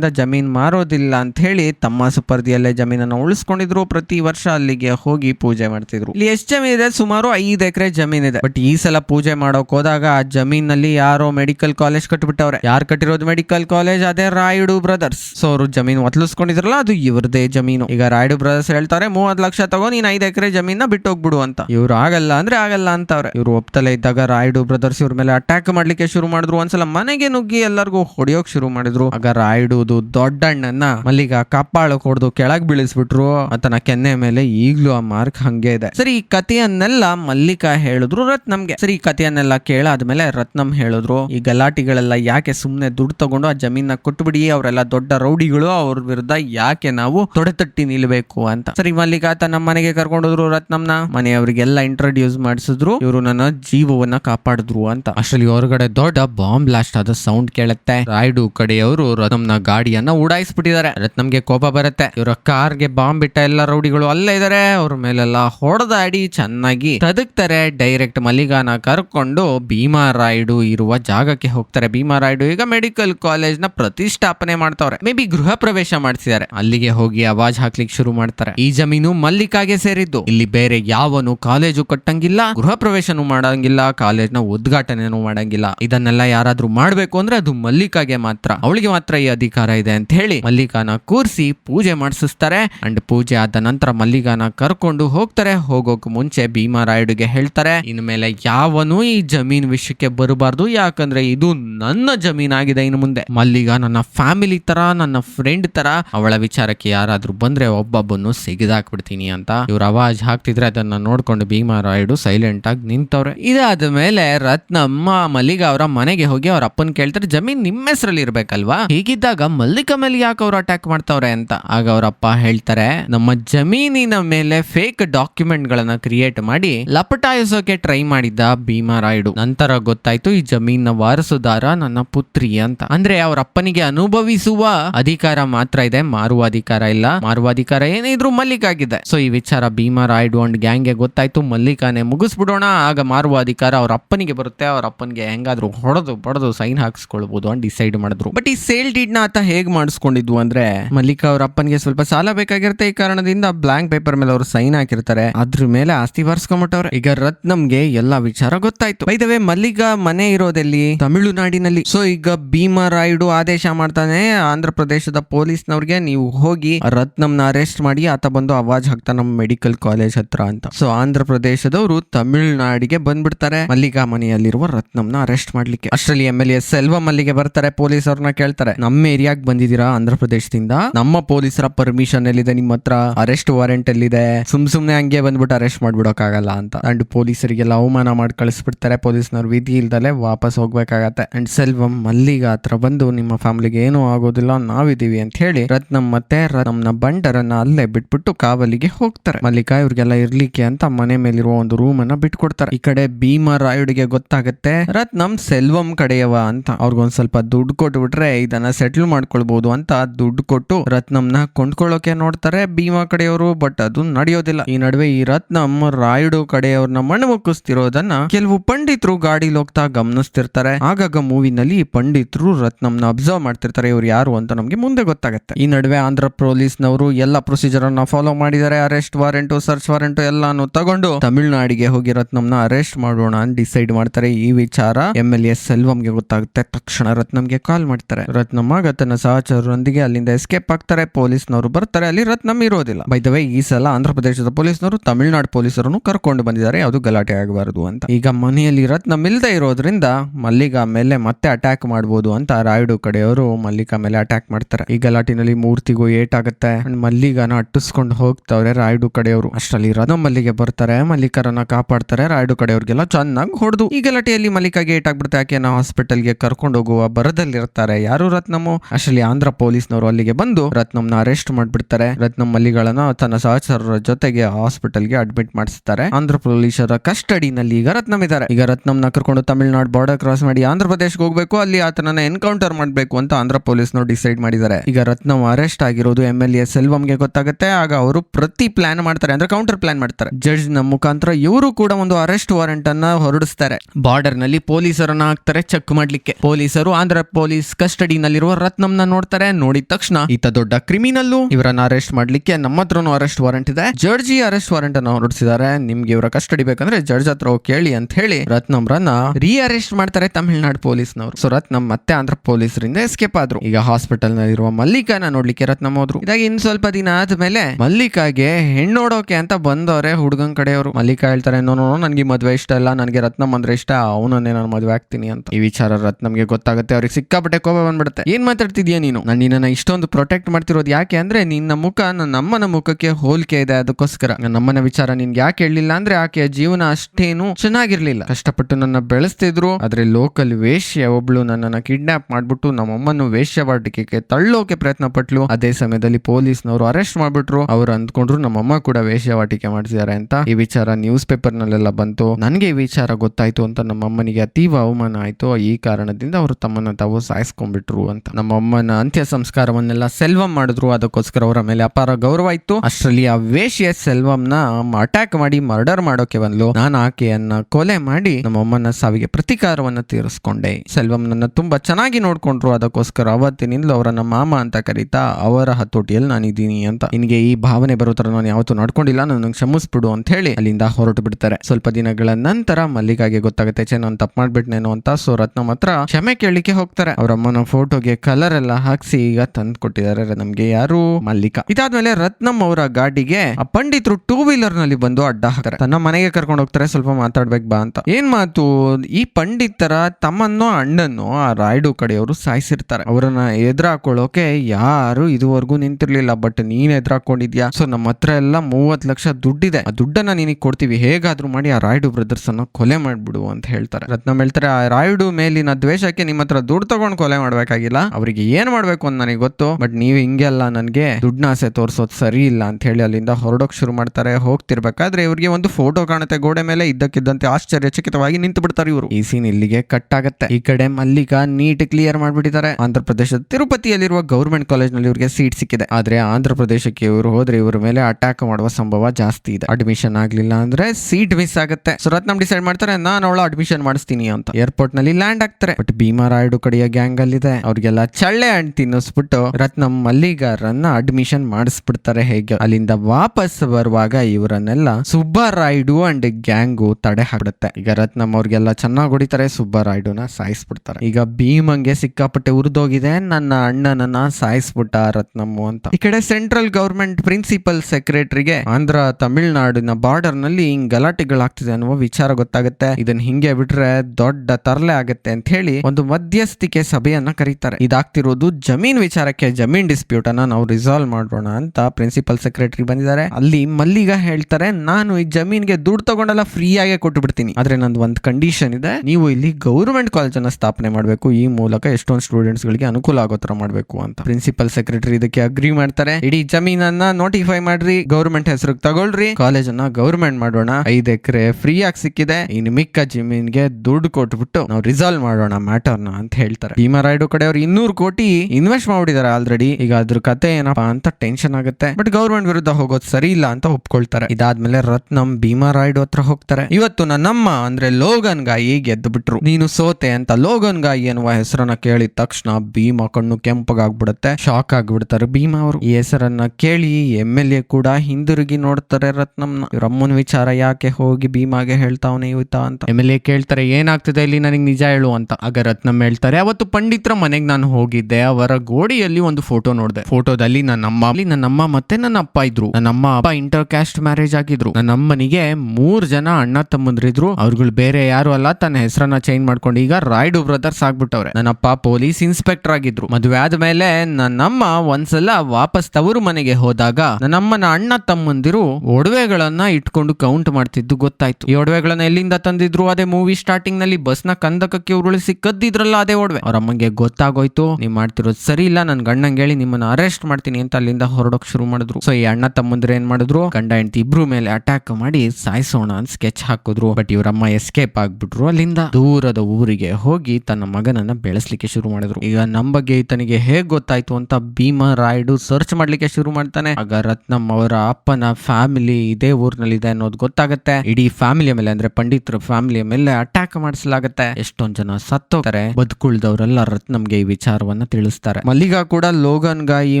ಜಮೀನು ಮಾರೋದಿಲ್ಲ ಅಂತ ಹೇಳಿ ತಮ್ಮ ಸುಪರ್ದಿಯಲ್ಲೇ ಜಮೀನನ್ನು ಉಳಿಸ್ಕೊಂಡಿದ್ರು. ಪ್ರತಿ ವರ್ಷ ಅಲ್ಲಿಗೆ ಹೋಗಿ ಪೂಜೆ ಮಾಡ್ತಿದ್ರು. ಇಲ್ಲಿ ಎಷ್ಟು ಜಮೀನ್ ಇದೆ? ಸುಮಾರು ಐದು ಎಕರೆ ಜಮೀನ್ ಇದೆ. ಬಟ್ ಈ ಸಲ ಪೂಜೆ ಮಾಡೋಕ್ ಹೋದಾಗ ಆ ಜಮೀನಲ್ಲಿ ಯಾರೋ ಮೆಡಿಕಲ್ ಕಾಲೇಜ್ ಕಟ್ಬಿಟ್ಟವ್ರೆ. ಯಾರು ಕಟ್ಟಿರೋದು ಮೆಡಿಕಲ್ ಕಾಲೇಜ್? ಅದೇ ರಾಯುಡು ಬ್ರದರ್ಸ್. ಸೊ ಅವರು ಜಮೀನು ಒತ್ಲಿಸ್ಕೊಂಡಿದ್ರಲ್ಲ, ಅದು ಇವ್ರದೇ ಜಮೀನು. ಈಗ ರಾಯುಡು ಬ್ರದರ್ಸ್ ಹೇಳ್ತಾರೆ ಮೂವತ್ ಲಕ್ಷ ತಗೋ, ನೀನ್ ಐದು ಎಕರೆ ಜಮೀನ ಬಿಟ್ಟು ಹೋಗ್ಬಿಡು ಅಂತ. ಇವ್ರು ಆಗಲ್ಲ ಅಂದ್ರೆ ಆಗಲ್ಲ ಅಂತವ್ರೆ. ಇವ್ರು ಒಪ್ತಲೇ ಇದ್ದಾಗ ರಾಯುಡು ಬ್ರದರ್ಸ್ ಇವ್ರ ಮೇಲೆ ಅಟ್ಯಾಕ್ ಮಾಡ್ಲಿಕ್ಕೆ ಶುರು ಮಾಡಿದ್ರು. ಒಂದ್ಸಲ ಮನೆಗೆ ನುಗ್ಗಿ ಎಲ್ಲರಿಗೂ ಹೊಡಿಯೋಕ್ ಶುರು ಮಾಡಿದ್ರು. ಆಗ ರಾಯಿಡುವುದು ದೊಡ್ಡಣ್ಣನ ಮಲ್ಲಿಗ ಕಪ್ಪಾಳು ಹೊಡೆದು ಕೆಳಗ್ ಬೀಳಿಸ್ಬಿಟ್ರು. ಆತನ ಕೆನ್ನೆ ಮೇಲೆ ಈಗ್ಲೂ ಆ ಮಾರ್ಕ್ ಹಂಗೆ ಇದೆ. ಸರಿ, ಈ ಕಥೆಯನ್ನೆಲ್ಲ ಮಲ್ಲಿಕ ಹೇಳಿದ್ರು ರತ್ನಂಗೆ ಸರಿ, ಈ ಕಥೆಯನ್ನೆಲ್ಲ ಕೇಳಾದ್ಮೇಲೆ ರತ್ನಂ ಹೇಳಿದ್ರು, ಈ ಗಲಾಟಿಗಳೆಲ್ಲ ಯಾಕೆ ಸುಮ್ನೆ ದುಡ್ಡು ತಗೊಂಡು ಆ ಜಮೀನ ಕೊಟ್ಬಿಡಿ? ಅವರೆಲ್ಲ ದೊಡ್ಡ ರೌಡಿಗಳು, ಅವ್ರ ವಿರುದ್ಧ ಯಾಕೆ ನಾವು ತೊಡೆತಟ್ಟಿ ನಿಲ್ಬೇಕು ಅಂತ. ಸರಿ, ಮಲ್ಲಿಕ ತನ್ನ ಮನೆಗೆ ಕರ್ಕೊಂಡೋದ್ರು ರತ್ನಂನ ಮನೆಯವರಿಗೆಲ್ಲ ಇಂಟ್ರೊಡ್ಯೂಸ್ ಮಾಡಿಸಿದ್ರು. ಇವರು ನನ್ನ ಜೀವವನ್ನ ಕಾಪಾಡಿದ್ರು ಅಂತ. ಅಷ್ಟರಲ್ಲಿ ಹೊರಗಡೆ ದೊಡ್ಡ ಬಾಂಬ್ ಬ್ಲಾಸ್ಟ್ ಆದ ಸೌಂಡ್ ಕೇಳುತ್ತೆ. ರಾಯ್ಡು ಕಡೆಯವರು ರತ್ನಂನ ಗಾಡಿಯನ್ನ ಉಡಾಯಿಸ್ಬಿಟ್ಟಿದ್ದಾರೆ. ರತ್ನಂಗೆ ಕೋಪ ಬರುತ್ತೆ. ಇವರ ಕಾರ್ಗೆ ಬಾಂಬ್ ಬಿಟ್ಟ ಎಲ್ಲ ರೌಡಿಗಳು ಅಲ್ಲೇ ಇದಾರೆ. ಅವ್ರ ಮೇಲೆಲ್ಲ ಹೊಡೆದಾಡಿ ಚೆನ್ನಾಗಿ ತದಕ್ತಾರೆ ಡೈರೆಕ್ಟ್ ಮಲ್ಲಿಗಾನ ಕರ್ಕೊಂಡು ಭೀಮಾ ರಾಯ್ಡು ಇರುವ ಜಾಗಕ್ಕೆ ಹೋಗ್ತಾರೆ. ಭೀಮಾ ರಾಯ್ಡು ಈಗ ಮೆಡಿಕಲ್ ಕಾಲೇಜ್ನ ಪ್ರತಿಷ್ಠಾಪನೆ ಮಾಡ್ತಾವ್ರೆ. ಮೇ ಬಿ ಗೃಹ ಪ್ರವೇಶ ಮಾಡ್ತಿದ್ದಾರೆ ಅಲ್ಲಿಗೆ ಹೋಗಿ ಅವಾಜ್ ಹಾಕ್ಲಿಕ್ಕೆ ಶುರು ಮಾಡ್ತಾರೆ. ಈ ಜಮೀನು ಮಲ್ಲಿಕಾಗೆ ಸೇರಿದ್ದು. ಇಲ್ಲಿ ಬೇರೆ ಯಾವನು ಕಾಲೇಜು ಕಟ್ಟಂಗಿಲ್ಲ, ಗೃಹ ಪ್ರವೇಶನೂ ಮಾಡಂಗಿಲ್ಲ ಕಾಲೇಜ್ನ ಉದ್ಘಾಟನೆನೂ ಮಾಡಂಗಿಲ್ಲ. ಇದನ್ನೆಲ್ಲ ಯಾರಾದ್ರೂ ಮಾಡ್ಬೇಕು ಅಂದ್ರೆ ಅದು ಮಲ್ಲಿಕಾಗೆ ಮಾತ್ರ. ಅವಳಿಗೆ ಮಾತ್ರ ಈ ಅಧಿಕಾರ ಇದೆ ಅಂತ ಹೇಳಿ ಮಲ್ಲಿಕಾನ ಕೂರಿಸಿ ಪೂಜೆ ಮಾಡಿಸ್ತಾರೆ ಅಂಡ್ ಪೂಜೆ ಆದ ನಂತರ ಮಲ್ಲಿಗಾನ ಕರ್ಕೊಂಡು ಹೋಗ್ತಾರೆ. ಹೋಗೋಕ್ ಮುಂಚೆ ಭೀಮರಾಯುಡಿಗೆ ಹೇಳ್ತಾರೆ ಇನ್ಮೇಲೆ ಯಾವನು ಈ ಜಮೀನ್ ವಿಷಯಕ್ಕೆ ಬರಬಾರ್ದು. ಯಾಕಂದ್ರೆ ಇದು ನನ್ನ ಜಮೀನಾಗಿದೆ ಇನ್ನು ಮುಂದೆ. ಮಲ್ಲಿಗ ನನ್ನ ಫ್ಯಾಮಿಲಿ ತರ, ನನ್ನ ಫ್ರೆಂಡ್ ತರ, ಅವಳ ವಿಚಾರಕ್ಕೆ ಯಾರಾದ್ರೂ ಬಂದ್ರೆ ಒಬ್ಬೊಬ್ಬನು ಸಿಗಿದಾಕ್ಬಿಡ್ತೀನಿ ಅಂತ. ಇವ್ರ ಅವಾಜ್ ಹಾಕ್ತಿದ್ರೆ ಅದನ್ನ ನೋಡ್ಕೊಂಡು ಭೀಮರಾಯುಡು ಸೈಲೆಂಟ್ ಆಗಿ ನಿಂತವ್ರೆ. ಇದಾದ ಮೇಲೆ ರತ್ನಮ್ಮ ಮಲ್ಲಿಗ ಅವರ ಮನೆಗೆ ಹೋಗಿ ಅವ್ರ ಅಪ್ಪನ್ ಕೇಳ್ತಾರೆ, ಜಮೀನ್ ನಿಮ್ಮ ಹೆಸರಲ್ಲಿ ಇರ್ಬೇಕಲ್ವಾ? ಹೀಗಿದ್ದಾಗ ಮಲ್ಲಿಕ ಮೇಲೆ ಯಾಕೆ ಅವ್ರು ಅಟ್ಯಾಕ್ ಮಾಡ್ತಾವ್ರೆ ಅಂತ ಆಗ ಅವ್ರ ಅಪ್ಪ ಹೇಳ್ತಾರೆ, ನಮ್ಮ ಜಮೀನಿನ ಮೇಲೆ ಫೇಕ್ ಡಾಕ್ಯುಮೆಂಟ್ ಗಳನ್ನ ಕ್ರಿಯೇಟ್ ಮಾಡಿ ಲಪಟಾಯಿಸೋಕೆ ಟ್ರೈ ಮಾಡಿದ್ದ ಭೀಮರಾಯುಡು ನಂತರ ಗೊತ್ತಾಯ್ತು, ಈ ಜಮೀನ ವಾರಸುದಾರ ನನ್ನ ಪುತ್ರಿ ಅಂತ. ಅಂದ್ರೆ ಅವ್ರ ಅಪ್ಪನಿಗೆ ಅನುಭವಿಸುವ ಅಧಿಕಾರ ಮಾತ್ರ ಇದೆ, ಮಾರುವ ಅಧಿಕಾರ ಇಲ್ಲ. ಮಾರುವ ಅಧಿಕಾರ ಏನಿದ್ರು ಮಲ್ಲಿಕಾಗಿದೆ ಸೊ ಈ ವಿಚಾರ ಭೀಮರಾಯುಡು ಅಂಡ್ ಗ್ಯಾಂಗ್ಗೆ ಗೊತ್ತಾಯ್ತು, ಮಲ್ಲಿಕಾನೆ ಮುಗಿಸ್ಬಿಡೋಣ, ಆಗ ಮಾರುವ ಅಧಿಕಾರ ಅವ್ರ ಅಪ್ಪನಿಗೆ ಬರುತ್ತೆ. ಅವ್ರ ಅಪ್ಪನಿಗೆ ಹೆಂಗಾದ್ರು ಹೊಡೆದು ಬಡದು ಸೈನ್ ಹಾಕಿಸ್ಕೊಳ್ಬಹುದು ಅಂತ ಡಿಸೈಡ್ ಮಾಡಿದ್ರು. ಬಟ್ ಈ ಸೇಲ್ ಡೀಡ್ನ ಆತ ಹೇಗ್ ಮಾಡಿಸ್ಕೊಂಡಿದ್ವು ಅಂದ್ರೆ, ಮಲ್ಲಿಕಾ ಅವ್ರ ಅಪ್ಪನಿಗೆ ಸ್ವಲ್ಪ ಸಾಲ ಬೇಕಾಗಿರುತ್ತೆ ಈ ಕಾರಣದಿಂದ ಬ್ಲಾಂಕ್ ಪೇಪರ್ ಮೇಲೆ ಅವರು ಸೈನ್ ಹಾಕಿರ್ತಾರೆ. ಅದ್ರ ಮೇಲೆ ಆಸ್ತಿ ಬರ್ಸ್ಕೊಂಬಿಟ್ಟವ್ರೆ. ಈಗ ರತ್ನಂಗೆ ಎಲ್ಲಾ ವಿಚಾರ ಗೊತ್ತಾಯ್ತು. ಬೈದವೆ ಮಲ್ಲಿಕಾ ಮನೆ ಇರೋದೆಲ್ಲಿ ತಮಿಳುನಾಡಿನಲ್ಲಿ. ಸೊ ಈಗ ಭೀಮರಾಯುಡು ಆದೇಶ ಮಾಡ್ತಾನೆ. ಆಂಧ್ರ ಪ್ರದೇಶದ ಪೊಲೀಸ್ನವ್ರಿಗೆ ನೀವು ಹೋಗಿ ರತ್ನಂನ ಅರೆಸ್ಟ್ ಮಾಡಿ, ಆತ ಬಂದು ಅವಾಜ್ ಹಾಕ್ತಾ ನಮ್ಮ ಮೆಡಿಕಲ್ ಕಾಲೇಜ್ ಹತ್ರ ಅಂತ. ಸೊ ಆಂಧ್ರ ಪ್ರದೇಶದವರು ತಮಿಳುನಾಡಿಗೆ ಬಂದ್ಬಿಡ್ತಾರೆ. ಮಲ್ಲಿಗಾ ಮನೆಯಲ್ಲಿರುವ ರತ್ನಂನ ಅರೆಸ್ಟ್ ಮಾಡ್ಲಿಕ್ಕೆ. ಅಷ್ಟರಲ್ಲಿ ಎಂ ಎಲ್ ಎ ಸೆಲ್ವಂ ಅಲ್ಲಿಗೆ ಬರ್ತಾರೆ, ಪೊಲೀಸ್ ಅವ್ರನ್ನ ಕೇಳ್ತಾರೆ. ನಮ್ಮ ಏರಿಯಾಗ್ ಬಂದಿದ್ದೀರಾ ಆಂಧ್ರ ಪ್ರದೇಶದಿಂದ? ನಮ್ಮ ಪೊಲೀಸರ ಪರ್ಮಿಷನ್ ಎಲ್ಲಿದೆ? ನಿಮ್ಮ ಹತ್ರ ಅರೆಸ್ಟ್ ವಾರೆಂಟ್ ಎಲ್ಲಿದೆ? ಸುಮ್ ಸುಮ್ನೆ ಹಂಗೆ ಬಂದ್ಬಿಟ್ಟು ಅರೆಸ್ಟ್ ಮಾಡ್ಬಿಡೋಕ್ಕಾಗಲ್ಲ ಅಂತ. ಅಂಡ್ ಪೊಲೀಸರಿಗೆಲ್ಲ ಅವಮಾನ ಮಾಡಿ ಕಳಿಸ್ಬಿಡ್ತಾರೆ. ಪೊಲೀಸ್ನವ್ರು ವಿಧಿ ಇಲ್ದಲೆ ವಾಪಸ್ ಹೋಗ್ಬೇಕಾಗತ್ತೆ. ಅಂಡ್ ಸೆಲ್ವಂ ಮಲ್ಲಿಗ ಹತ್ರ ಬಂದು ನಿಮ್ಮ ಫ್ಯಾಮಿಲಿಗೆ ಏನೂ ಆಗೋದಿಲ್ಲ ನಾವಿದೀವಿ ಅಂತ ಹೇಳಿ ರತ್ನಂ ಮತ್ತೆ ರತ್ನಂನ ಬಂಡರನ್ನ ಅಲ್ಲೇ ಬಿಟ್ಬಿಟ್ಟು ಕಾವಲಿಗೆ ಹೋಗ್ತಾರೆ. ಮಲ್ಲಿಕಾ ಇವ್ರಿಗೆಲ್ಲ ಇರ್ಲಿಕ್ಕೆ ಅಂತ ಮನೆ ಮೇಲಿರುವ ಒಂದು ರೂಮ್ ಅನ್ನ ಬಿಟ್ಕೊಡ್ತಾರೆ. ಈ ಕಡೆ ಭೀಮ ರಾಯುಡಿಗೆ ಗೊತ್ತಾಗುತ್ತೆ, ರತ್ನಂ ಸೆಲ್ವಂ ಕಡೆಯವ ಅಂತ. ಅವ್ರಿಗೊಂದು ಸ್ವಲ್ಪ ದುಡ್ಡು ಕೊಟ್ಬಿಟ್ರೆ ಇದನ್ನ ಸೆಟ್ಲ್ ಮಾಡ್ಕೊಳ್ಬಹುದು ಅಂತ ದುಡ್ಡು ಕೊಟ್ಟು ರತ್ನಂನ ಕೊಂಡ್ಕೊಳ್ಳೋಕೆ ನೋಡ್ತಾರೆ ಭೀಮಾ ಕಡೆಯವರು ಬಟ್ ಅದು ನಡೆಯೋದಿಲ್ಲ. ಈ ನಡುವೆ ಈ ರತ್ನಂ ರಾಯುಡು ಕಡೆಯವ್ರನ್ನ ಮಣ್ಣು ಮುಕ್ಕಿಸ್ತಿರೋದನ್ನ ಕೆಲವು ಪಂಡಿತರು ಗಾಡಿಲಿ ಹೋಗ್ತಾ ಗಮನಿಸ್ತಿರ್ತಾರೆ. ಆಗಾಗ ಮೂವಿನಲ್ಲಿ ಪಂಡಿತರು ರತ್ನಂನ ಅಬ್ಸರ್ವ್ ಮಾಡ್ತಿರ್ತಾರೆ. ಇವ್ರು ಯಾರು ಅಂತ ನಮ್ಗೆ ಮುಂದೆ ಗೊತ್ತಾಗುತ್ತೆ. ಈ ನಡುವೆ ಆಂಧ್ರ ಪೊಲೀಸ್ನವರು ಎಲ್ಲ ಪ್ರೊಸೀಜರ್ ಅನ್ನ ಫಾಲೋ ಮಾಡಿದ್ದಾರೆ. ಅರೆಸ್ಟ್ ವಾರೆಂಟು ಸರ್ಚ್ ವಾರೆಂಟು ಎಲ್ಲಾನು ತಗೊಂಡು ತಮಿಳುನಾಡಿಗೆ ಹೋಗಿ ರತ್ನಂನ ಅರೆಸ್ಟ್ ಮಾಡೋಣ ಅಂತ ಡಿಸೈಡ್ ಮಾಡ್ತಾರೆ. ಈ ವಿಚಾರ ಎಂ ಎಸ್ ಸೆಲ್ವಂಗೆ ಗೊತ್ತಾಗುತ್ತೆ. ತಕ್ಷಣ ರತ್ನಂಗೆ ಕಾಲ್ ಮಾಡ್ತಾರೆ. ರತ್ನಮ್ಮ ತನ್ನ ಸಹಚರರೊಂದಿಗೆ ಅಲ್ಲಿಂದ ಎಸ್ಕೇಪ್ ಆಗ್ತಾರೆ. ಪೊಲೀಸ್ನವರು ಬರ್ತಾರೆ. ಅಲ್ಲಿ ರತ್ನಂ ಇರೋದಿಲ್ಲ. ಬೈ ದ ವೇ ಈ ಸಲ ಆಂಧ್ರ ಪ್ರದೇಶದ ಪೊಲೀಸ್ನವರು ತಮಿಳುನಾಡು ಪೊಲೀಸರನ್ನು ಕರ್ಕೊಂಡು ಬಂದಿದ್ದಾರೆ. ಯಾವುದು ಗಲಾಟೆ ಆಗಬಾರದು ಅಂತ. ಈಗ ಮನೆಯಲ್ಲಿ ರತ್ನಂ ಇಲ್ಲದೆ ಇರೋದ್ರಿಂದ ಮಲ್ಲಿಗ ಮೇಲೆ ಮತ್ತೆ ಅಟ್ಯಾಕ್ ಮಾಡಬಹುದು ಅಂತ ರಾಯುಡು ಕಡೆಯವರು ಮಲ್ಲಿಕ ಮೇಲೆ ಅಟ್ಯಾಕ್ ಮಾಡ್ತಾರೆ. ಈ ಗಲಾಟಿನಲ್ಲಿ ಮೂರ್ತಿಗೂ ಏಟ್ ಆಗುತ್ತೆ And ಮಲ್ಲಿಗನ ಅಟ್ಟಿಸ್ಕೊಂಡು ಹೋಗ್ತಾವ್ರೆ ರಾಯುಡು ಕಡೆಯವರು. ಅಷ್ಟರಲ್ಲಿ ರತ್ನಂ ಮಲ್ಲಿಗೆ ಬರ್ತಾರೆ. ಮಲ್ಲಿಕರನ್ನ ಕಾಪಾಡ್ತಾರೆ. ರಾಯುಡು ಕಡೆಯವ್ರಿಗೆಲ್ಲ ಚೆನ್ನಾಗಿ ಹೊಡೆದು ಈ ಗಲಾಟೆಯಲ್ಲಿ ಮಲ್ಲಿಕಾಗೆ ಏಟ್ ಆಗ್ಬಿಡುತ್ತೆ ಹಾಸ್ಪಿಟಲ್ ಹಾಸ್ಪಿಟಲ್ಗೆ ಕರ್ಕೊಂಡು ಹೋಗುವ ಬರದಲ್ಲಿರ್ತಾರೆ ಯಾರು ರತ್ನಮು? ಅಷ್ಟರಲ್ಲಿ ಆಂಧ್ರ ಪೊಲೀಸ್ನವರು ಅಲ್ಲಿಗೆ ಬಂದು ರತ್ನಂನ ಅರೆಸ್ಟ್ ಮಾಡ್ಬಿಡ್ತಾರೆ. ರತ್ನಂ ಮಲ್ಲಿಗಳನ್ನ ತನ್ನ ಸಹಚರರ ಜೊತೆಗೆ ಹಾಸ್ಪಿಟಲ್ಗೆ ಅಡ್ಮಿಟ್ ಮಾಡಿಸ್ತಾರೆ. ಆಂಧ್ರ ಪೊಲೀಸರ ಕಸ್ಟಡಿನಲ್ಲಿ ಈಗ ರತ್ನಂ ಇದ್ದಾರೆ. ಈಗ ರತ್ನಂನ ಕರ್ಕೊಂಡು ತಮಿಳುನಾಡು ಬಾರ್ಡರ್ ಕ್ರಾಸ್ ಮಾಡಿ ಆಂಧ್ರ ಪ್ರದೇಶಕ್ಕೆ ಹೋಗ್ಬೇಕು. ಅಲ್ಲಿ ಆತನನ್ನ ಎನ್ಕೌಂಟರ್ ಮಾಡಬೇಕು ಅಂತ ಆಂಧ್ರ ಪೊಲೀಸ್ನವರು ಡಿಸೈಡ್ ಮಾಡಿದ್ದಾರೆ. ಈಗ ರತ್ನಂ ಅರೆಸ್ಟ್ ಆಗಿರೋದು ಎಂ ಎಲ್ ಎ ಸೆಲ್ವಂಗೆ ಗೊತ್ತಾಗುತ್ತೆ. ಆಗ ಅವರು ಪ್ರತಿ ಪ್ಲಾನ್ ಮಾಡ್ತಾರೆ. ಅಂದ್ರೆ ಕೌಂಟರ್ ಪ್ಲಾನ್ ಮಾಡ್ತಾರೆ. ಜಡ್ಜ್ನ ಮುಖಾಂತರ ಇವರು ಕೂಡ ಒಂದು ಅರೆಸ್ಟ್ ವಾರೆಂಟ್ ಅನ್ನ ಹೊರಡಿಸ್ತಾರೆ. ಬಾರ್ಡರ್ನಲ್ಲಿ ಪೊಲೀಸರನ್ನ ಹಾಕ್ತಾರೆ ಚೆಕ್ ಮಾಡ್ಲಿಕ್ಕೆ. ಪೊಲೀಸರು ಆಂಧ್ರ ಪೊಲೀಸ್ ಕಸ್ಟಡಿನಲ್ಲಿರುವ ರತ್ನಂನ ನೋಡ್ತಾರೆ, ನೋಡಿದ ತಕ್ಷಣ ಈತ ದೊಡ್ಡ ಕ್ರಿಮಿನಲ್ ಇವರನ್ನ ಅರೆಸ್ಟ್ ಮಾಡ್ಲಿಕ್ಕೆ ನಮ್ಮ ಹತ್ರನೂ ಅರೆಸ್ಟ್ ವಾರೆಂಟ್ ಇದೆ. ಜಡ್ಜಿ ಅರೆಸ್ಟ್ ವಾರೆಂಟ್ ಅನ್ನ ಹೊರಡಿಸಿದ್ದಾರೆ. ನಿಮ್ಗೆ ಇವರ ಕಸ್ಟಡಿ ಬೇಕಂದ್ರೆ ಜಡ್ಜ್ ಹತ್ರ ಹೋಗಿ ಕೇಳಿ ಅಂತ ಹೇಳಿ ರತ್ನಂರನ್ನ ರೀ ಅರೆಸ್ಟ್ ಮಾಡ್ತಾರೆ ತಮಿಳ್ನಾಡು ಪೊಲೀಸ್ನವರು. ಸೊ ರತ್ನಂ ಮತ್ತೆ ಆಂಧ್ರ ಪೊಲೀಸರಿಂದ ಎಸ್ಕೇಪ್ ಆದ್ರು. ಈಗ ಹಾಸ್ಪಿಟಲ್ ನಲ್ಲಿರುವ ಮಲ್ಲಿಕಾನ ನೋಡ್ಲಿಕ್ಕೆ ರತ್ನಂ ಹೋದ್ರು. ಇದಾಗಿ ಇನ್ ಸ್ವಲ್ಪ ದಿನ ಆದ್ಮೇಲೆ ಮಲ್ಲಿಕಾಗೆ ಹೆಣ್ಣು ನೋಡೋಕೆ ಅಂತ ಬಂದವರೇ ಹುಡುಗನ್ ಕಡೆಯವರು. ಮಲ್ಲಿಕಾ ಹೇಳ್ತಾರೆ, ನೋ ನೋ ನನ್ಗೆ ಮದ್ವೆ ಇಷ್ಟ ಇಲ್ಲ. ನನಗೆ ರತ್ನಂ ಅಂದ್ರೆ ಇಷ್ಟ. ಅವನನ್ನೇ ನಾನು ಮದ್ವೆ ಆಗ್ತೀನಿ. ಅಂತ. ಈ ವಿಚಾರ ನಮ್ಗೆ ಗೊತ್ತಾಗುತ್ತೆ. ಅವ್ರಿಗೆ ಸಿಕ್ಕಾಪಟ್ಟೆ ಕೋಪ ಬಂದ್ಬಿಡುತ್ತೆ. ಏನ್ ಮಾತಾಡ್ತಿದ್ಯಾ ನೀನು? ನಾನು ನಿನ್ನ ಇಷ್ಟೊಂದು ಪ್ರೊಟೆಕ್ಟ್ ಮಾಡ್ತಿರೋದು ಯಾಕೆ ಅಂದ್ರೆ ನಿನ್ನ ಮುಖ, ನನ್ನ ಅಮ್ಮನ ಮುಖಕ್ಕೆ ಹೋಲಿಕೆ ಇದೆ ಅದಕ್ಕೋಸ್ಕರ. ನಮ್ಮನ ವಿಚಾರ ನಿನ್ಗೆ ಯಾಕೆ ಹೇಳಿಲ್ಲ ಅಂದ್ರೆ ಆಕೆಯ ಜೀವನ ಅಷ್ಟೇನು ಚೆನ್ನಾಗಿರ್ಲಿಲ್ಲ. ಕಷ್ಟಪಟ್ಟು ನನ್ನ ಬೆಳೆಸ್ತಿದ್ರು. ಆದ್ರೆ ಲೋಕಲ್ ವೇಶ್ಯ ಒಬ್ಳು ನನ್ನನ್ನ ಕಿಡ್ನಾಪ್ ಮಾಡ್ಬಿಟ್ಟು ನಮ್ಮಮ್ಮನ್ನು ವೇಶ್ಯವಾಟಿಕೆ ತಳ್ಳೋಕೆ ಪ್ರಯತ್ನ ಪಟ್ಲು. ಅದೇ ಸಮಯದಲ್ಲಿ ಪೊಲೀಸ್ನವರು ಅರೆಸ್ಟ್ ಮಾಡ್ಬಿಟ್ರು. ಅವ್ರು ಅಂದ್ಕೊಂಡ್ರು ನಮ್ಮಮ್ಮ ಕೂಡ ವೇಶ್ಯವಾಟಿಕೆ ಮಾಡಿಸಿದ್ದಾರೆ ಅಂತ. ಈ ವಿಚಾರ ನ್ಯೂಸ್ ಪೇಪರ್ ನಲ್ಲೆಲ್ಲ ಬಂತು. ನನಗೆ ಈ ವಿಚಾರ ಗೊತ್ತಾಯ್ತು ಅಂತ ನಮ್ಮಮ್ಮನಿಗೆ ಅತೀವ ಅವಮಾನ ಆಯ್ತು ಈ ಕಾರಣದಿಂದ ಅವರು ತಮ್ಮನ್ನ ತಾವು ಸಾಯಿಸ್ಕೊಂಡ್ಬಿಟ್ರು ಅಂತ. ನಮ್ಮ ಅಮ್ಮನ ಅಂತ್ಯ ಸಂಸ್ಕಾರವನ್ನೆಲ್ಲ ಸೆಲ್ವಂ ಮಾಡಿದ್ರು. ಅದಕ್ಕೋಸ್ಕರ ಅವರ ಮೇಲೆ ಅಪಾರ ಗೌರವ ಇತ್ತು. ಅಷ್ಟರಲ್ಲಿ ಆ ವೇಷ್ಯ ಸೆಲ್ವಂನ ಅಟ್ಯಾಕ್ ಮಾಡಿ ಮರ್ಡರ್ ಮಾಡೋಕೆ ಬಂದ್ಲು. ನಾನು ಆಕೆಯನ್ನ ಕೊಲೆ ಮಾಡಿ ನಮ್ಮ ಅಮ್ಮನ ಸಾವಿಗೆ ಪ್ರತೀಕಾರವನ್ನು ತೀರಿಸ್ಕೊಂಡೆ. ಸೆಲ್ವಂ ನನ್ನ ತುಂಬಾ ಚೆನ್ನಾಗಿ ನೋಡ್ಕೊಂಡ್ರು. ಅದಕ್ಕೋಸ್ಕರ ಅವತ್ತಿನಿಂದಲೂ ಅವರನ್ನ ಮಾಮ ಅಂತ ಕರೀತಾ ಅವರ ಹತೋಟಿಯಲ್ಲಿ ನಾನಿದ್ದೀನಿ ಅಂತ. ನಿನಗೆ ಈ ಭಾವನೆ ಬರೋ ತರ ನಾನು ಯಾವತ್ತೂ ನಡ್ಕೊಂಡಿಲ್ಲ. ನನ್ನ ಕ್ಷಮಿಸ್ಬಿಡು ಅಂತ ಹೇಳಿ ಅಲ್ಲಿಂದ ಹೊರಟು ಬಿಡ್ತಾರೆ. ಸ್ವಲ್ಪ ದಿನಗಳ ನಂತರ ಮಲ್ಲಿಕಾಗೆ ಗೊತ್ತಾಗುತ್ತೆ ಚೆ ತಪ್ಪು ಮಾಡ್ಬಿಟ್ನೇನೋ ಅಂತ ಸೊ ರತ್ನಂ ಹತ್ರ ಕ್ಷಮೆ ಕೇಳಲಿಕ್ಕೆ ಹೋಗ್ತಾರೆ. ಅವ್ರ ಅಮ್ಮನ ಫೋಟೋಗೆ ಕಲರ್ ಎಲ್ಲ ಹಾಕ್ಸಿ ಈಗ ತಂದು ಕೊಟ್ಟಿದ್ದಾರೆ. ನಮ್ಗೆ ಯಾರು? ಮಲ್ಲಿಕಾ. ಇದಾದ್ಮೇಲೆ ರತ್ನಂ ಅವರ ಗಾಡಿಗೆ ಆ ಪಂಡಿತರು ಟೂ ವೀಲರ್ನಲ್ಲಿ ಬಂದು ಅಡ್ಡ ಹಾಕ್ತಾರೆ. ತನ್ನ ಮನೆಗೆ ಕರ್ಕೊಂಡು ಹೋಗ್ತಾರೆ. ಸ್ವಲ್ಪ ಮಾತಾಡ್ಬೇಕು ಬಾ ಅಂತ. ಏನ್ ಮಾತು? ಈ ಪಂಡಿತರ ತಮ್ಮನ್ನು ಅಣ್ಣನ್ನು ಆ ರಾಯ್ಡು ಕಡೆಯವರು ಸಾಯಿಸಿರ್ತಾರೆ. ಅವರನ್ನ ಎದುರಾಕೊಳ್ಳೋಕೆ ಯಾರು ಇದುವರೆಗೂ ನಿಂತಿರ್ಲಿಲ್ಲ. ಬಟ್ ನೀನ್ ಎದುರಾಕೊಂಡಿದ್ಯಾ? ಸೊ ನಮ್ಮ ಹತ್ರ ಎಲ್ಲ ಮೂವತ್ ಲಕ್ಷ ದುಡ್ಡಿದೆ. ಆ ದುಡ್ಡನ್ನ ನಿನಗೆ ಕೊಡ್ತೀವಿ. ಹೇಗಾದ್ರೂ ಮಾಡಿ ಆ ರಾಯ್ಡು ಬ್ರದರ್ಸ್ ಅನ್ನ ಕೊಲೆ ಮಾಡ್ಬಿಡು ಅಂತ ಹೇಳ್ತಾರೆ. ರತ್ನಂ ಹೇಳ್ತಾರೆ ರಾಯ್ಡು ಮೇಲಿನ ದ್ವೇಷಕ್ಕೆ ನಿಮ್ಮ ಹತ್ರ ದುಡ್ಡು ತಗೊಂಡು ಕೊಲೆ ಮಾಡ್ಬೇಕಾಗಿಲ್ಲ? ಅವರಿಗೆ ಏನ್ ಮಾಡ್ಬೇಕು ಅಂತ ನನಗೆ ಗೊತ್ತು. ಬಟ್ ನೀವು ಹಿಂಗೆಲ್ಲ ನನಗೆ ದುಡ್ಡಿನ ಆಸೆ ತೋರಿಸೋದು ಸರಿ ಇಲ್ಲ ಅಂತ ಹೇಳಿ ಅಲ್ಲಿಂದ ಹೊರಡೋಕ್ ಶುರು ಮಾಡ್ತಾರೆ. ಹೋಗ್ತಿರ್ಬೇಕಾದ್ರೆ ಇವರಿಗೆ ಒಂದು ಫೋಟೋ ಕಾಣುತ್ತೆ. ಗೋಡೆ ಮೇಲೆ ಇದ್ದಕ್ಕಿದ್ದಂತೆ ಆಶ್ಚರ್ಯಚಕಿತವಾಗಿ ನಿಂತು ಬಿಡ್ತಾರೆ ಇವರು. ಈ ಸೀನ್ ಇಲ್ಲಿಗೆ ಕಟ್ ಆಗುತ್ತೆ. ಈ ಕಡೆ ಮಲ್ಲಿಕ ನೀಟ್ ಕ್ಲಿಯರ್ ಮಾಡ್ಬಿಟ್ಟಿದ್ದಾರೆ. ಆಂಧ್ರ ಪ್ರದೇಶದ ತಿರುಪತಿಯಲ್ಲಿರುವ ಗೌರ್ಮೆಂಟ್ ಕಾಲೇಜ್ನಲ್ಲಿ ಇವರಿಗೆ ಸೀಟ್ ಸಿಕ್ಕಿದೆ. ಆದ್ರೆ ಆಂಧ್ರ ಪ್ರದೇಶಕ್ಕೆ ಇವರು ಹೋದ್ರೆ ಇವ್ರ ಮೇಲೆ ಅಟ್ಯಾಕ್ ಮಾಡುವ ಸಂಭವ ಜಾಸ್ತಿ ಇದೆ. ಅಡ್ಮಿಷನ್ ಆಗ್ಲಿಲ್ಲ ಅಂದ್ರೆ ಸೀಟ್ ಮಿಸ್ ಆಗುತ್ತೆ. ಸುರತ್ ಡಿಸೈಡ್ ಮಾಡ್ತಾರೆ, ನಾನು ಅವಳ ಅಡ್ಮಿಷನ್ ಮಾಡಿಸ್ತೀನಿ ಅಂತ. ಏರ್ಪೋರ್ಟ್ನಲ್ಲಿ ಲ್ಯಾಂಡ್ ಆಗ್ತಾರೆ. ಬಟ್ ಭೀಮಾ ರಾಯುಡು ಕಡೆಯ ಗ್ಯಾಂಗ್ ಅಲ್ಲಿದೆ ಅವ್ರಿಗೆಲ್ಲ ಚಳ್ಳೆ ಹಣ್ಣು ತಿನ್ನಿಸ್ಬಿಟ್ಟು ರತ್ನಂ ಮಲ್ಲಿಗಾರನ್ನ ಅಡ್ಮಿಷನ್ ಮಾಡಿಸ್ಬಿಡ್ತಾರೆ ಹೇಗೆ? ಅಲ್ಲಿಂದ ವಾಪಸ್ ಬರುವಾಗ ಇವರನ್ನೆಲ್ಲ ಸುಬ್ಬರಾಯ್ಡು ಅಂಡ್ ಗ್ಯಾಂಗು ತಡೆ ಹಾಕ್ಬಿಡುತ್ತೆ. ಈಗ ರತ್ನಂ ಅವ್ರಿಗೆಲ್ಲ ಚೆನ್ನಾಗಿ ಹೊಡಿತಾರೆ ಸುಬ್ಬರಾಯ್ಡುನ ಸಾಯಿಸ್ಬಿಡ್ತಾರೆ. ಈಗ ಭೀಮಂಗೆ ಸಿಕ್ಕಾಪಟ್ಟೆ ಉರಿದೋಗಿದೆ, ನನ್ನ ಅಣ್ಣನನ್ನ ಸಾಯಿಸ್ಬಿಟ್ಟ ರತ್ನಮ್ಮು ಅಂತ. ಈ ಕಡೆ ಸೆಂಟ್ರಲ್ ಗವರ್ಮೆಂಟ್ ಪ್ರಿನ್ಸಿಪಲ್ ಸೆಕ್ರೆಟರಿಗೆ ಆಂಧ್ರ ತಮಿಳ್ನಾಡಿನ ಬಾರ್ಡರ್ನಲ್ಲಿ ಹಿಂಗ್ ಗಲಾಟೆಗಳಾಗ್ತಿದೆ ಅನ್ನುವ ವಿಚಾರ ಗೊತ್ತಾಗುತ್ತೆ. ಇದನ್ನ ಹಿಂಗೆ ಬಿಟ್ರೆ ದೊಡ್ಡ ತರಲೆ ಆಗುತ್ತೆ ಅಂತ ಹೇಳಿ ಒಂದು ಮಧ್ಯಸ್ಥಿಕೆ ಸಭೆಯನ್ನ ಕರೀತಾರೆ. ಇದಾಗ್ತಿರೋದು ಜಮೀನ್ ವಿಚಾರಕ್ಕೆ ಜಮೀನ್ ಡಿಸ್ಪ್ಯೂಟ್ ಅನ್ನ ನಾವು ರಿಸಾಲ್ವ್ ಮಾಡೋಣ ಅಂತ ಪ್ರಿನ್ಸಿಪಲ್ ಸೆಕ್ರೆಟರಿ ಬಂದಿದ್ದಾರೆ. ಅಲ್ಲಿ ಮಲ್ಲಿಗ ಹೇಳ್ತಾರೆ, ನಾನು ಈ ಜಮೀನ್ಗೆ ದುಡ್ಡು ತಗೊಂಡೆಲ್ಲ ಫ್ರೀ ಆಗಿ ಕೊಟ್ಟು ಬಿಡ್ತೀನಿ ಆದ್ರೆ ನಂದು ಒಂದು ಕಂಡೀಷನ್ ಇದೆ. ನೀವು ಇಲ್ಲಿ ಗೌರ್ಮೆಂಟ್ ಕಾಲೇಜ್ ಅನ್ನ ಸ್ಥಾಪನೆ ಮಾಡಬೇಕು. ಈ ಮೂಲಕ ಎಷ್ಟೊಂದು ಸ್ಟೂಡೆಂಟ್ಸ್ ಗಳಿಗೆ ಅನುಕೂಲ ಆಗೋ ತರ ಮಾಡಬೇಕು ಅಂತ. ಪ್ರಿನ್ಸಿಪಲ್ ಸೆಕ್ರೆಟರಿ ಇದಕ್ಕೆ ಅಗ್ರಿ ಮಾಡ್ತಾರೆ. ಇಡೀ ಜಮೀನನ್ನ ನೋಟಿಫೈ ಮಾಡ್ರಿ. ಗೌರ್ಮೆಂಟ್ ಹೆಸರು ತಗೊಳ್ರಿ. ಕಾಲೇಜ್ ಅನ್ನ ಗೌರ್ಮೆಂಟ್ ಮಾಡೋಣ. ಐದ್ ಎಕರೆ ಫ್ರೀ ಆಗಿ ಸಿಕ್ಕಿದೆ. ಇನ್ ಮಿಕ್ಕ ಜಮೀನ್ಗೆ ದುಡ್ಡು ಕೊಟ್ಬಿಟ್ಟು ನಾವು ರಿಸಾಲ್ವ್ ಮಾಡೋಣ ಮ್ಯಾಟರ್ನ ಅಂತ ಹೇಳ್ತಾರೆ. ಭೀಮರಾಯ್ಡು ಕಡೆ ಅವ್ರು ಇನ್ನೂರು ಕೋಟಿ ಇನ್ವೆಸ್ಟ್ ಮಾಡ್ಬಿಟ್ಟಿದ್ದಾರೆ ಆಲ್ರೆಡಿ ಈಗ ಅದ್ರ ಕತೆ ಏನಪ್ಪಾ ಅಂತ ಟೆನ್ಷನ್ ಆಗುತ್ತೆ. ಬಟ್ ಗೌರ್ಮೆಂಟ್ ವಿರುದ್ಧ ಹೋಗೋದು ಸರಿ ಇಲ್ಲ ಅಂತ ಒಪ್ಕೊಳ್ತಾರೆ. ಇದಾದ್ಮೇಲೆ ರತ್ನಂ ಭೀಮರಾಯ್ಡು ಹತ್ರ ಹೋಗ್ತಾರೆ. ಇವತ್ತು ನನ್ನಮ್ಮ ಅಂದ್ರೆ ಲೋಗನ್ ಗಾಯಿ ಗೆದ್ದು ಬಿಟ್ರು ನೀನು ಸೋತೆ ಅಂತ ಲೋಗನ್ ಗಾಯಿ ಎನ್ನುವ ಹೆಸರನ್ನ ಕೇಳಿದ ತಕ್ಷಣ ಭೀಮ ಕಣ್ಣು ಕೆಂಪಗಾಗ್ಬಿಡುತ್ತೆ ಶಾಕ್ ಆಗ್ಬಿಡ್ತಾರೆ ಭೀಮಾ ಅವರು. ಈ ಹೆಸರನ್ನ ಕೇಳಿ ಎಂ ಎಲ್ ಎ ಕೂಡ ಹಿಂದಿರುಗಿ ನೋಡ್ತಾರೆ ರತ್ನಂನ. ರಮ್ಮನ್ ವಿಚಾರ ಯಾಕೆ ಹೋಗಿ ಭೀಮಾಗೆ ಹೇಳ್ತಾವನೆ ಇವತ್ತ ಅಂತ. ಎಂ ಎಲ್ ಎ ಕೇಳ್ತಾರೆ, ಏನಾಗ್ತಿದೆ ಇಲ್ಲಿ? ಇಲ್ಲಿ ನನಗೆ ನಿಜ ಹೇಳು ಅಂತ ಆಗ ರತ್ನಮ್ ಹೇಳ್ತಾರೆ. ಅವತ್ತು ಪಂಡಿತ್ರ ಮನೆಗೆ ನಾನು ಹೋಗಿದ್ದೆ. ಅವರ ಗೋಡೆಯಲ್ಲಿ ಒಂದು ಫೋಟೋ ನೋಡಿದೆ. ಫೋಟೋದಲ್ಲಿ ನನ್ನ ಅಮ್ಮ, ಅಲ್ಲಿ ನನ್ನ ಅಮ್ಮ ಮತ್ತೆ ನನ್ನ ಅಪ್ಪ ಇದ್ರು. ನನ್ನ ಅಮ್ಮ, ಅಪ್ಪ ಇಂಟರ್ ಕ್ಯಾಸ್ಟ್ ಮ್ಯಾರೇಜ್ ಆಗಿದ್ರು. ನನ್ನ ಅಮ್ಮನಿಗೆ ಮೂರ್ ಜನ ಅಣ್ಣ ತಮ್ಮಂದ್ರಿದ್ರು ಅವ್ರುಗಳು ಬೇರೆ ಯಾರು ಅಲ್ಲ. ತನ್ನ ಹೆಸರನ್ನ ಚೇಂಜ್ ಮಾಡ್ಕೊಂಡು ಈಗ ರಾಯ್ಡು ಬ್ರದರ್ಸ್ ಆಗ್ಬಿಟ್ಟವ್ರೆ. ನನ್ನಪ್ಪ ಪೊಲೀಸ್ ಇನ್ಸ್ಪೆಕ್ಟರ್ ಆಗಿದ್ರು. ಮದುವೆ ಆದ್ಮೇಲೆ ನನ್ನಮ್ಮ ಒಂದ್ಸಲ ವಾಪಸ್ ತವರು ಮನೆಗೆ ಹೋದಾಗ ನನ್ನಮ್ಮನ ಅಣ್ಣ ತಮ್ಮಂದಿರು ಒಡವೆಗಳನ್ನ ಇಟ್ಕೊಂಡು ಕೌಂಟ್ ಮಾಡ್ತಿದ್ದು ಗೊತ್ತಾಯ್ತು. ಈ ಒಡವೆಗಳನ್ನ ಎಲ್ಲಿಂದ ತಂದಿದ್ರು? ಅದೇ ಮೂವಿ ಸ್ಟಾರ್ಟಿಂಗ್ನಲ್ಲಿ ಬಸ್ ನ ಕಂದಕಕ್ಕೆ ಉರುಳಿಸಿ ಕದ್ದಿದ್ರಲ್ಲ ಅದೇ ಒಡವೆ. ಅವ್ರ ಗೊತ್ತಾಗೋಯ್ತು, ನೀವ್ ಮಾಡ್ತಿರೋದು ಸರಿ ಇಲ್ಲ ನನ್ ಗಂಡಂಗೆ ಹೇಳಿ ನಿಮ್ಮನ್ನ ಅರೆಸ್ಟ್ ಮಾಡ್ತೀನಿ ಅಂತ ಅಲ್ಲಿಂದ ಹೊರಡೋಕ್ ಶುರು ಮಾಡಿದ್ರು. ಸೊ ಈ ಅಣ್ಣ ತಮ್ಮಂದ್ರ ಏನ್ ಮಾಡಿದ್ರು, ಗಂಡ ಹೆಂಡತಿ ಇಬ್ರು ಮೇಲೆ ಅಟ್ಯಾಕ್ ಮಾಡಿ ಸಾಯಿಸೋಣ ಅಂತ ಸ್ಕೆಚ್ ಹಾಕಿದ್ರು. ಬಟ್ ಇವರಮ್ಮ ಎಸ್ಕೇಪ್ ಆಗ್ಬಿಟ್ರು. ಅಲ್ಲಿಂದ ದೂರದ ಊರಿಗೆ ಹೋಗಿ ತನ್ನ ಮಗನನ್ನ ಬೆಳೆಸ್ಲಿಕ್ಕೆ ಶುರು ಮಾಡಿದ್ರು. ಈಗ ನಮ್ ಬಗ್ಗೆ ಈತನಿಗೆ ಹೇಗ್ ಗೊತ್ತಾಯ್ತು ಅಂತ ಭೀಮ ರಾಯ್ಡು ಸರ್ಚ್ ಮಾಡ್ಲಿಕ್ಕೆ ಶುರು ಮಾಡ್ತಾನೆ. ಆಗ ರತ್ನಂ ಅವರ ಅಪ್ಪನ ಫ್ಯಾಮಿಲಿ ಇದೇ ಊರ್ನಲ್ಲಿ ಇದೆ ಅನ್ನೋದು ಗೊತ್ತಾಗುತ್ತೆ. ಇಡೀ ಫ್ಯಾಮಿಲಿಯ ಮೇಲೆ ಅಂದ್ರೆ ಪಂಡಿತರ ಫ್ಯಾಮಿಲಿಯ ಮೇಲೆ ಅಟ್ಯಾಕ್ ಮಾಡಿಸಲಾಗತ್ತೆ. ಎಷ್ಟೊಂದ್ ಜನ ಸತ್ತೋಗ್ತಾರೆ. ಬದುಕುಳ್ದವ್ರೆಲ್ಲ ನಮ್ಗೆ ಈ ವಿಚಾರವನ್ನ ತಿಳಿಸ್ತಾರೆ. ಮಲ್ಲಿಗಾ ಕೂಡ ಲೋಗನ್ ಗಾಯಿ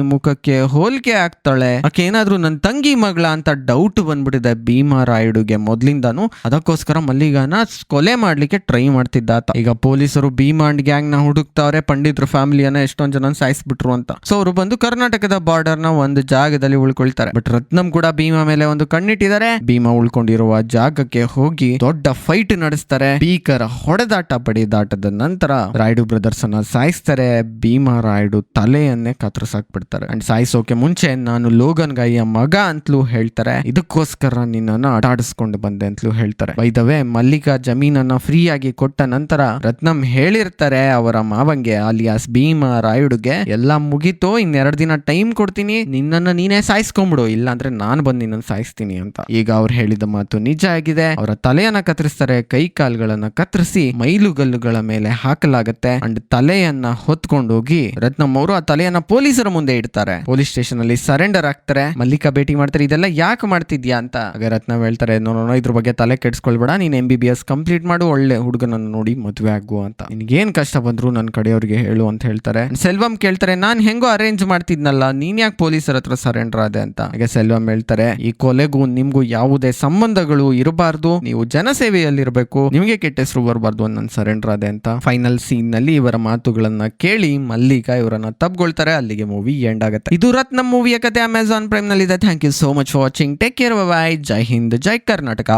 ಮುಖಕ್ಕೆ ಹೋಲಿಕೆ ಆಗ್ತಾಳೆ. ಆಕೆ ಏನಾದ್ರೂ ನನ್ನ ತಂಗಿ ಮಗಳ ಅಂತ ಡೌಟ್ ಬಂದ್ಬಿಟ್ಟಿದೆ ಭೀಮಾ ರಾಯುಡುಗೆ ಮೊದ್ಲಿಂದಾನು. ಅದಕ್ಕೋಸ್ಕರ ಮಲ್ಲಿಗಾನ ಕೊಲೆ ಮಾಡ್ಲಿಕ್ಕೆ ಟ್ರೈ ಮಾಡ್ತಿದ್ದ ಈಗ ಪೊಲೀಸರು ಭೀಮಾ ಅಂಡ್ ಗ್ಯಾಂಗ್ನ ಹುಡುಕ್ತಾವ್ರೆ ಪಂಡಿತರ ಫ್ಯಾಮಿಲಿಯನ್ನ ಎಷ್ಟೊಂದ್ ಜನ ಸಾಯಿಸ್ಬಿಟ್ರು ಅಂತ. ಸೊ ಅವರು ಬಂದು ಕರ್ನಾಟಕದ ಬಾರ್ಡರ್ನ ಒಂದು ಜಾಗದಲ್ಲಿ ಉಳ್ಕೊಳ್ತಾರೆ. ಬಟ್ ರತ್ನಂ ಕೂಡ ಭೀಮಾ ಮೇಲೆ ಒಂದು ಕಣ್ಣಿಟ್ಟಿದ್ದಾರೆ. ಭೀಮಾ ಉಳ್ಕೊಂಡಿರುವ ಜಾಗಕ್ಕೆ ಹೋಗಿ ದೊಡ್ಡ ಫೈಟ್ ನಡೆಸ್ತಾರೆ. ಭೀಕರ ಹೊಡೆದಾಟ ಬಡಿದಾಟದ ನಂತರ ರಾಯ್ಡು ಬ್ರದರ್ಸ್ ಅನ್ನ ಸಾಯಿಸ್ತಾರೆ. ಭೀಮಾ ರಾಯ್ಡು ತಲೆಯನ್ನೇ ಕತ್ತರಿಸಾಕ್ ಬಿಡ್ತಾರೆ ಅಂಡ್ ಸಾಯಿಸೋಕೆ ಮುಂಚೆ ನಾನು ಲೋಗನ್ ಗಾಯಿಯ ಮಗ ಅಂತಲೂ ಹೇಳ್ತಾರೆ. ಇದಕ್ಕೋಸ್ಕರ ನಿನ್ನನ್ನ ಆಟಾಡಿಸ್ಕೊಂಡು ಬಂದೆ ಅಂತಲೂ ಹೇಳ್ತಾರೆ. ವೇ, ಮಲ್ಲಿಕಾ ಜಮೀನನ್ನ ಫ್ರೀ ಆಗಿ ಕೊಟ್ಟ ನಂತರ ರತ್ನಂ ಹೇಳಿರ್ತಾರೆ ಅವರ ಮಾವಂಗೆ, ಅಲಿಯಾಸ್ ಭೀಮಾ ರಾಯುಡುಗೆ, ಎಲ್ಲ ಮುಗೀತು, ಇನ್ನೆರಡು ದಿನ ಟೈಮ್ ಕೊಡ್ತೀನಿ, ನಿನ್ನನ್ನ ನೀನೇ ಸಾಯಿಸ್ಕೊಂಬಿಡು ಇಲ್ಲ ಅಂದ್ರೆ ನಾನು ಬಂದು ನಿನ್ನನ್ನು ಸಾಯಿಸ್ತೀನಿ ಅಂತ. ಈಗ ಅವ್ರು ಹೇಳಿದ ಮಾತು ನಿಜ ಆಗಿದೆ. ಅವರ ತಲೆಯನ್ನ ಕತ್ತರಿಸ್ತಾರೆ, ಕೈ ಕಾಲ್ಗಳನ್ನ ಕತ್ತರಿಸಿ ಮೈಲುಗಲ್ಲುಗಳ ಮೇಲೆ ಹಾಕಲಾಗತ್ತೆ. ಅಂಡ್ ತಲೆಯನ್ನ ಹೊತ್ಕೊಂಡೋಗಿ ರತ್ನಮ್ ಅವರು ಆ ತಲೆಯನ್ನ ಪೊಲೀಸರ ಮುಂದೆ ಇಡ್ತಾರೆ. ಪೊಲೀಸ್ ಸ್ಟೇಷನ್ ಅಲ್ಲಿ ಸರೆಂಡರ್ ಆಗ್ತಾರೆ. ಮಲ್ಲಿಕಾ ಭೇಟಿ ಮಾಡ್ತಾರೆ. ಇದೆಲ್ಲ ಯಾಕೆ ಮಾಡ್ತಿದ್ಯಾ ಅಂತ. ಆಗ ರತ್ನ ಹೇಳ್ತಾರೆ ನೋಡೋಣ ಇದ್ರ ಬಗ್ಗೆ ತಲೆ ಕೆಡ್ಸ್ಕೊಳ್ಬೇಡ. ನೀನ್ ಎಂ ಬಿ ಕಂಪ್ಲೀಟ್ ಮಾಡು. ಒಳ್ಳೆ ಹುಡುಗನನ್ನು ನೋಡಿ ಮದುವೆ ಆಗು ಅಂತ. ನಿನ್ಗೇನ್ ಕಷ್ಟ ಬಂದ್ರು ನನ್ನ ಕಡೆಯವ್ರಿಗೆ ಹೇಳು ಅಂತ ಹೇಳ್ತಾರೆ. ಸೆಲ್ವಂ ಕೇಳ್ತಾರೆ, ನಾನ್ ಹೆಂಗೋ ಅರೇಂಜ್ ಮಾಡ್ತಿದ್ನಲ್ಲ. ನೀನ್ ಯಾಕೆ ಪೊಲೀಸರ ಹತ್ರ ಸರೆಂಡರ್ ಆದೆ ಅಂತ. ಹಾಗೆ ಸೆಲ್ವಂ ಹೇಳ್ತಾರೆ, ಈ ಕೊಲೆಗೂ ನಿಮ್ಗೂ ಯಾವುದೇ ಸಂಬಂಧಗಳು ಇರಬಾರ್ದು. ನೀವು ಜನಸೇವೆಯಲ್ಲಿರ್ಬೇಕು. ನಿಮಗೆ ಕೆಟ್ಟ ಹೆಸರು ಬರಬಾರ್ದು. ಅಂತ ನಾನು ಸರೆಂಡರ್ ಆದೆ ಅಂತ ಫೈನಲ್ ಸೀನ್ನಲ್ಲಿ ಇವರ ಮಾತುಗಳನ್ನ ಕೇಳಿ ಮಲ್ಲಿಕಾ ಇವರನ್ನ ತಬ್ಕೊಳ್ತಾರೆ ಅಲ್ಲಿಗೆ ಮೂವಿ ಎಂಡ್ ಆಗುತ್ತೆ. ಇದು ರತ್ನ ಮೂವಿಯ ಕತೆ ಅಮೆಝಾನ್ ಪ್ರೈಮ್ನಲ್ಲಿ ಇದೆ thank you so much for watching take care bye ಜೈ ಹಿಂದ್, ಜೈ ಕರ್ನಾಟಕ.